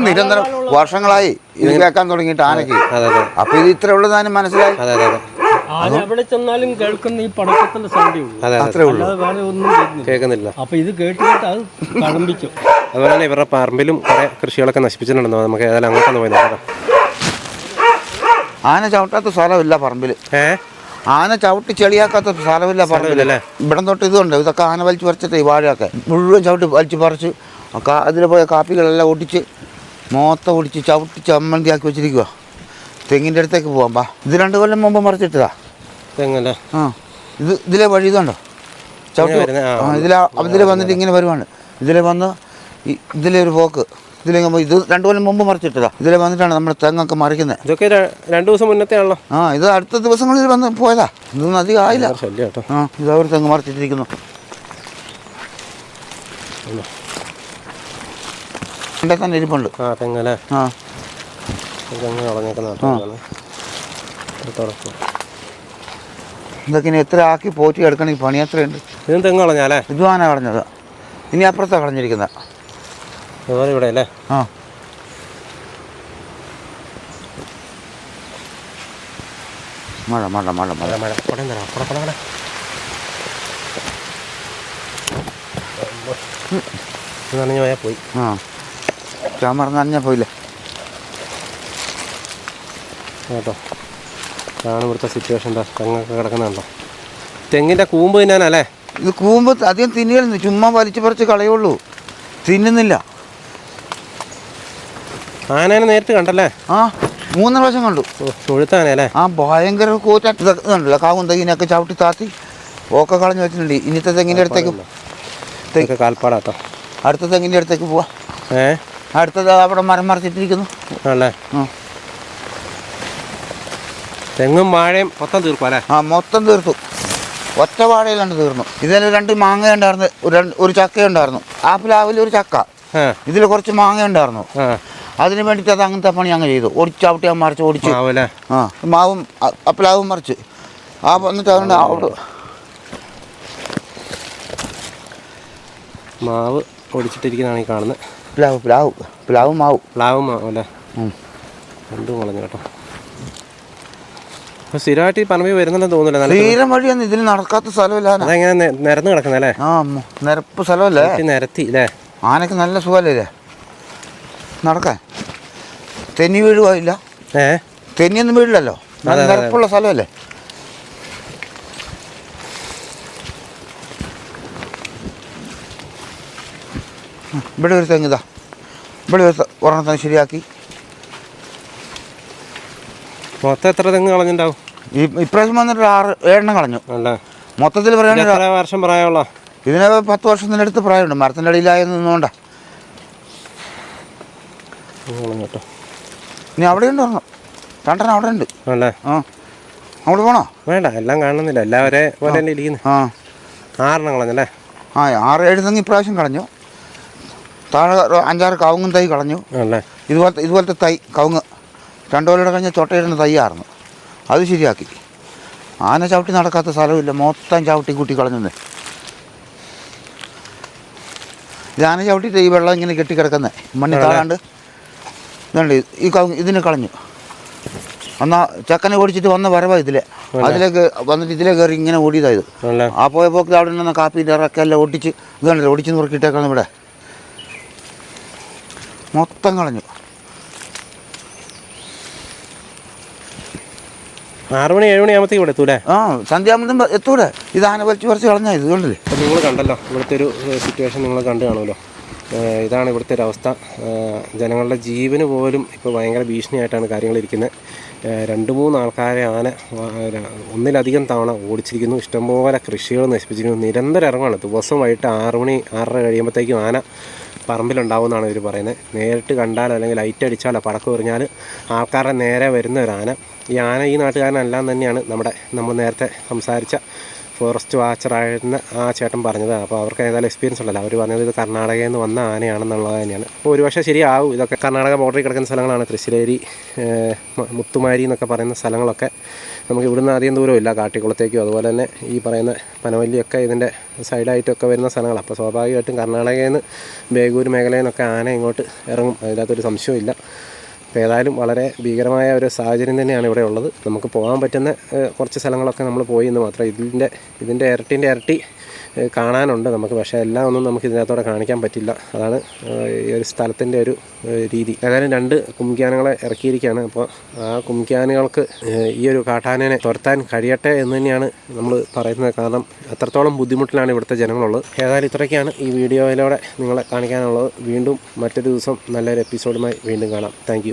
നിരന്തരം വർഷങ്ങളായി ഇത് കേൾക്കാൻ തുടങ്ങിയിട്ട് ആനയ്ക്ക്. അതെ അതെ. അപ്പൊ ഇത് ഇത്ര ഉള്ളതാനും മനസ്സിലായി. അതെ അതെ അതെ. ചെന്നാലും കേൾക്കുന്ന ഈ പടക്കത്തിന്റെ സൗണ്ടേ അതെ അത്രേ ഉള്ളൂ. അല്ലാതെ വേറെ ഒന്നും കേൾക്കുന്നില്ല. കേൾക്കുന്നില്ല. അപ്പൊ ഇത് കേട്ട് കേട്ട് അത് അതുപോലെ തന്നെ ഇവരുടെ പറമ്പിലും കുറെ കൃഷികളൊക്കെ നശിപ്പിച്ചിട്ടുണ്ടെന്നോ നമുക്ക് ഏതായാലും അങ്ങോട്ട് പോയി നോക്കാം ആന ചവിട്ടാത്ത സ്ഥലമില്ല പറമ്പിൽ ഏ? ആന ചവിട്ടി ചെളിയാക്കാത്ത സ്ഥലമില്ല പറമ്പിൽ സ്ഥലമില്ലല്ലേ? ഇവിടം തൊട്ട് ഇതുണ്ട്. ഇതൊക്കെ ആന വലിച്ചു പറിച്ചിട്ട് ഈ വാഴയൊക്കെ മുഴുവൻ ചവിട്ടി വലിച്ചു പറിച്ച് അതിൽ പോയ കാപ്പികളെല്ലാം ഒടിച്ച് മോത്ത ഒടിച്ച് ചവിട്ടി ചമ്മന്തിയാക്കി വെച്ചിരിക്കുക തെങ്ങിന്റെ അടുത്തേക്ക് പോകാം ബാ ഇത് രണ്ട് കൊല്ലം മുമ്പ് മറിച്ചിട്ടതാ. തെങ്ങല്ലേ? ആ. ഇത് ഇതിലെ വഴി ഇതുണ്ടോ? ചവിട്ടി ആ, ഇതിലെ ഇതിലെ വന്നിട്ട് ഇങ്ങനെ വരുവാണ്. ഇതിലെ വന്ന് ഇതിലെ ഒരു പോക്ക്. ഇതിലെ ഇത് രണ്ടു കൊല്ലം മുമ്പ് മറിച്ചിട്ടതാ. ഇതിലെ വന്നിട്ടാണ് നമ്മുടെ തെങ്ങൊക്കെ മറിക്കുന്നത് ഇതൊക്കെ രണ്ടു ദിവസം മുന്നത്തെ ആണല്ലോ. ആ ഇത് അടുത്ത ദിവസങ്ങളിൽ വന്ന് പോയതാ. ഇതൊന്നും അധികം ആയില്ല. ആ ഇത് അവർ തെങ്ങ് മറിച്ചിട്ടിരിക്കുന്നു. എന്റെ തന്നെ ഇരിപ്പുണ്ട്. ആ തെങ്ങല്ലേ? ആ. തെങ്ങ് കളഞ്ഞേക്കുന്ന പോ. ഇതൊക്കെ ഇനി എത്ര ആക്കി പോറ്റി എടുക്കണമെങ്കിൽ പണി എത്രയുണ്ട് ഇതും തെങ്ങ് കളഞ്ഞാലേ? ഇതും കളഞ്ഞത്. ഇനി അപ്പുറത്താണ് കളഞ്ഞിരിക്കുന്നത്. അതുപോലെ ഇവിടെ അല്ലേ? ആ. മഴ മഴ മഴ മഴ. മഴ കുടം തരാം കുട കുട കുട. ഇത് നനഞ്ഞു പോയാൽ പോയി. ആ. ക്യാമറ നനഞ്ഞാൽ പോയില്ലേ? കേട്ടോ അതാണ് ഇവിടുത്തെ സിറ്റുവേഷൻ എന്താ തെങ്ങൊക്കെ കിടക്കുന്നുണ്ടോ? തെങ്ങിന്റെ കൂമ്പ് തിന്നാനല്ലേ? ഇത് കൂമ്പ് അധികം തിന്നിയാലും ചുമ്മാ വലിച്ചു പറിച്ച് കളയുള്ളൂ. തിന്നുന്നില്ല. ആനേനെ നേരിട്ട് കണ്ടല്ലേ? ആ മൂന്ന് പ്രാവശ്യം കണ്ടു. ചുഴുത്താനല്ലേ ആ ഭയങ്കര കൂറ്റ കണ്ടല്ലോ കാവും തെങ്ങിനൊക്കെ ചവിട്ടി താത്തി ഒക്കെ കളഞ്ഞു വെച്ചിട്ടുണ്ട്. ഇനിത്തെ തെങ്ങിന്റെ അടുത്തേക്ക് തെങ്ങ് കാൽപ്പാടാട്ടോ. അടുത്ത തെങ്ങിന്റെ അടുത്തേക്ക് പോവാ. ഏ? അടുത്തത് അവിടെ മരം മറിച്ചിട്ടിരിക്കുന്നു. ആണല്ലേ? ആ. തെങ്ങും വാഴയും മൊത്തം തീർക്കും അല്ലേ? ആ മൊത്തം തീർത്തു. ഒറ്റ വാഴയിലാണ് തീർന്നു. ഇതിൽ രണ്ട് മാങ്ങ ഉണ്ടായിരുന്നു ഒരു ചക്ക ഉണ്ടായിരുന്നു ആ പ്ലാവിൽ ഒരു ചക്ക. ഇതിൽ കുറച്ച് മാങ്ങ ഉണ്ടായിരുന്നു അതിന് വേണ്ടിയിട്ട് അത് അങ്ങനത്തെ പണി അങ്ങ് ചെയ്തു. ഓടിച്ച് ചവിട്ടി മറിച്ച് ഓടിച്ച്. ആ മാവും അപ്പലാവും പ്ലാവും മറിച്ച്. ആ വന്നിട്ട് അതുകൊണ്ട് അവിടെ മാവ് ഒടിച്ചിട്ടിരിക്കുന്നതാണ് ഈ കാണുന്നത്. പ്ലാവ് പ്ലാവ് പ്ലാവ് മാവ്. പ്ലാവും മാവ് അല്ലേ. രണ്ടും കളഞ്ഞു കേട്ടോ. സ്ഥിരമായിട്ട് ഈ പറമ്പിൽ വരുന്നുണ്ടെന്ന് തോന്നുന്നില്ല. നല്ല തീരം വഴിയൊന്നും ഇതിൽ നടക്കാത്ത സ്ഥലമില്ല. അതെങ്ങനെ നിരന്ന് കിടക്കുന്നല്ലേ ആ നിരപ്പ് സ്ഥലമല്ലേ? നിരത്തി അല്ലേ? ആനയ്ക്ക് നല്ല സുഖമല്ലേ നടക്കാൻ. തെന്നി വീഴുവായില്ല ഏ? തെന്നിയൊന്നും വീഴില്ലല്ലോ. നിരപ്പുള്ള സ്ഥലമല്ലേ? ഇവിടെ ഒരു തെങ്ങിതാ ഇവിടെ ഒരു ഒരെണ്ണത്തിന് ശരിയാക്കി. മൊത്തം എത്ര തെങ്ങ് കളഞ്ഞിട്ടുണ്ടാവും ഈ ഇപ്രാവശ്യം വന്നിട്ട് ആറ് ഏഴെണ്ണം കളഞ്ഞു. അല്ല? മൊത്തത്തിൽ പറയാൻ വർഷം പ്രായമുള്ള ഇതിന് പത്ത് അടുത്ത് പ്രായമുണ്ട്. മരത്തിന്റെ അടിയിലായി നിന്നുകൊണ്ടാ കേട്ടോ ഇനി അവിടെ ഉണ്ട് പറഞ്ഞു രണ്ടെണ്ണം അവിടെ ഉണ്ട്. അല്ലേ ആ. അവിടെ പോണോ? വേണ്ട എല്ലാം കാണുന്നില്ല. എല്ലാവരെ പോലെ തന്നെ ഇരിക്കുന്നു. ആ. ആറെണ്ണം കളഞ്ഞല്ലേ ആ ആറ് ഏഴ് തെങ്ങ് ഇപ്രാവശ്യം കളഞ്ഞു. താഴെ അഞ്ചാറ് കവുങ്ങും തൈ കളഞ്ഞു. അല്ലേ ഇതുപോലത്തെ ഇതുപോലത്തെ തൈ കവുങ്ങ്. രണ്ടു കൊല്ലം കഴിഞ്ഞ ചൊട്ടയിടുന്ന തയ്യാറുന്നു അത് ശരിയാക്കി. ആന ചവിട്ടി നടക്കാത്ത സ്ഥലമില്ല. മൊത്തം ചവിട്ടി കൂട്ടി കളഞ്ഞത് ഇത് ആന ചവിട്ടിയിട്ട് ഈ വെള്ളം ഇങ്ങനെ കെട്ടിക്കിടക്കുന്നത് മണ്ണി താഴാണ്ട്. ഇതുണ്ട്. ഈ ഇതിന് കളഞ്ഞു. എന്നാ ചക്കനെ ഓടിച്ചിട്ട് വന്ന വരവാ ഇതിലെ. അതിലേക്ക് വന്നിട്ട് ഇതിലെ കയറി ഇങ്ങനെ ഓടിയതാ ഇത്. ആ പോയ പോക്ക് അവിടെ നിന്ന് കാപ്പിന്റെ ഇറക്കെ എല്ലാം ഒട്ടിച്ച് ഇത് ഓടിച്ച് ഒടിച്ച് നുറുക്കിയിട്ടേക്കാണ് ഇവിടെ. മൊത്തം കളഞ്ഞു. ആറ് മണി ഏഴ് മണി ആകുമ്പോഴത്തേക്ക് ഇവിടെ എത്തൂലേ ആ സന്ധ്യാമൃതം എത്തൂടെ ഇത് ആന വലിച്ച് പറിച്ച് കളഞ്ഞാ ഇത് കണ്ടില്ലേ അപ്പോൾ നിങ്ങൾ കണ്ടല്ലോ ഇവിടുത്തെ ഒരു സിറ്റുവേഷൻ നിങ്ങൾ കണ്ടു കാണുമല്ലോ. ഇതാണ് ഇവിടുത്തെ ഒരു അവസ്ഥ. ജനങ്ങളുടെ ജീവന് പോലും ഇപ്പോൾ ഭയങ്കര ഭീഷണിയായിട്ടാണ് കാര്യങ്ങൾ ഇരിക്കുന്നത്. ഏഹ് രണ്ട് മൂന്ന് ആൾക്കാരെ ആന ഒന്നിലധികം തവണ ഓടിച്ചിരിക്കുന്നു. ഇഷ്ടംപോലെ കൃഷികൾ നശിപ്പിച്ചിരിക്കുന്നു. നിരന്തരം ഇറങ്ങുകയാണ് ദിവസം വൈകിട്ട് ആറ് മണി ആറര കഴിയുമ്പോഴത്തേക്കും ആന പറമ്പിലുണ്ടാവുമെന്നാണ് ഇവർ പറയുന്നത്. നേരിട്ട് കണ്ടാലോ അല്ലെങ്കിൽ ലൈറ്റ് അടിച്ചാലോ പടക്കം എറിഞ്ഞാൽ ആൾക്കാരുടെ നേരെ വരുന്ന ഒരു ആന. ഈ ആന ഈ നാട്ടുകാരനെല്ലാം തന്നെയാണ് നമ്മുടെ നമ്മൾ നേരത്തെ സംസാരിച്ച ഫോറസ്റ്റ് വാച്ചറായിരുന്ന ആ ചേട്ടൻ പറഞ്ഞത്. അപ്പോൾ അവർക്ക് ഏതായാലും എക്സ്പീരിയൻസ് ഉണ്ടല്ലോ. അവർ പറഞ്ഞത് ഇത് കർണാടകയിൽ നിന്ന് വന്ന ആനയാണെന്നുള്ളത് തന്നെയാണ്. അപ്പോൾ ഒരുപക്ഷെ ശരിയാവും. ഇതൊക്കെ കർണാടക ബോർഡറിൽ കിടക്കുന്ന സ്ഥലങ്ങളാണ്. തൃശ്ശിലേരി ഏഹ്, മുത്തുമാരി എന്നൊക്കെ പറയുന്ന സ്ഥലങ്ങളൊക്കെ നമുക്ക് ഇവിടുന്ന് അധികം ദൂരമില്ല കാട്ടിക്കുളത്തേക്കും അതുപോലെ തന്നെ ഈ പറയുന്ന പനവല്ലിയൊക്കെ ഇതിന്റെ സൈഡായിട്ടൊക്കെ വരുന്ന സ്ഥലങ്ങളാണ്. അപ്പോൾ സ്വാഭാവികമായിട്ടും കർണാടകയിൽ നിന്ന് ബേഗൂർ മേഖലയിൽ നിന്നൊക്കെ ആന ഇങ്ങോട്ട് ഇറങ്ങും. അതിനകത്തൊരു സംശയമില്ല അപ്പോൾ ഏതായാലും വളരെ ഭീകരമായ ഒരു സാഹചര്യം തന്നെയാണ് ഇവിടെ ഉള്ളത്. നമുക്ക് പോകാൻ പറ്റുന്ന കുറച്ച് സ്ഥലങ്ങളൊക്കെ നമ്മൾ പോയി എന്ന് മാത്രം ഇതിന്റെ ഇതിന്റെ ഇരട്ടിന്റെ ഇരട്ടി കാണാനുണ്ട് നമുക്ക്. പക്ഷേ എല്ലാം ഒന്നും നമുക്ക് ഇതിനകത്തോടെ കാണിക്കാൻ പറ്റില്ല. അതാണ് ഈ ഒരു സ്ഥലത്തിന്റെ ഒരു രീതി. ഏതായാലും രണ്ട് കുംക്യാനകളെ ഇറക്കിയിരിക്കുകയാണ്. അപ്പോൾ ആ കുംക്യാനുകൾക്ക് ഈ ഒരു കാട്ടാനനെ തുരത്താൻ കഴിയട്ടെ എന്ന് തന്നെയാണ് നമ്മൾ പറയുന്നത്. കാരണം അത്രത്തോളം ബുദ്ധിമുട്ടിലാണ് ഇവിടുത്തെ ജനങ്ങളുള്ളത്. ഏതായാലും ഇത്രയൊക്കെയാണ് ഈ വീഡിയോയിലൂടെ നിങ്ങളെ കാണിക്കാനുള്ളത്. വീണ്ടും മറ്റൊരു ദിവസം നല്ലൊരു എപ്പിസോഡുമായി വീണ്ടും കാണാം. താങ്ക്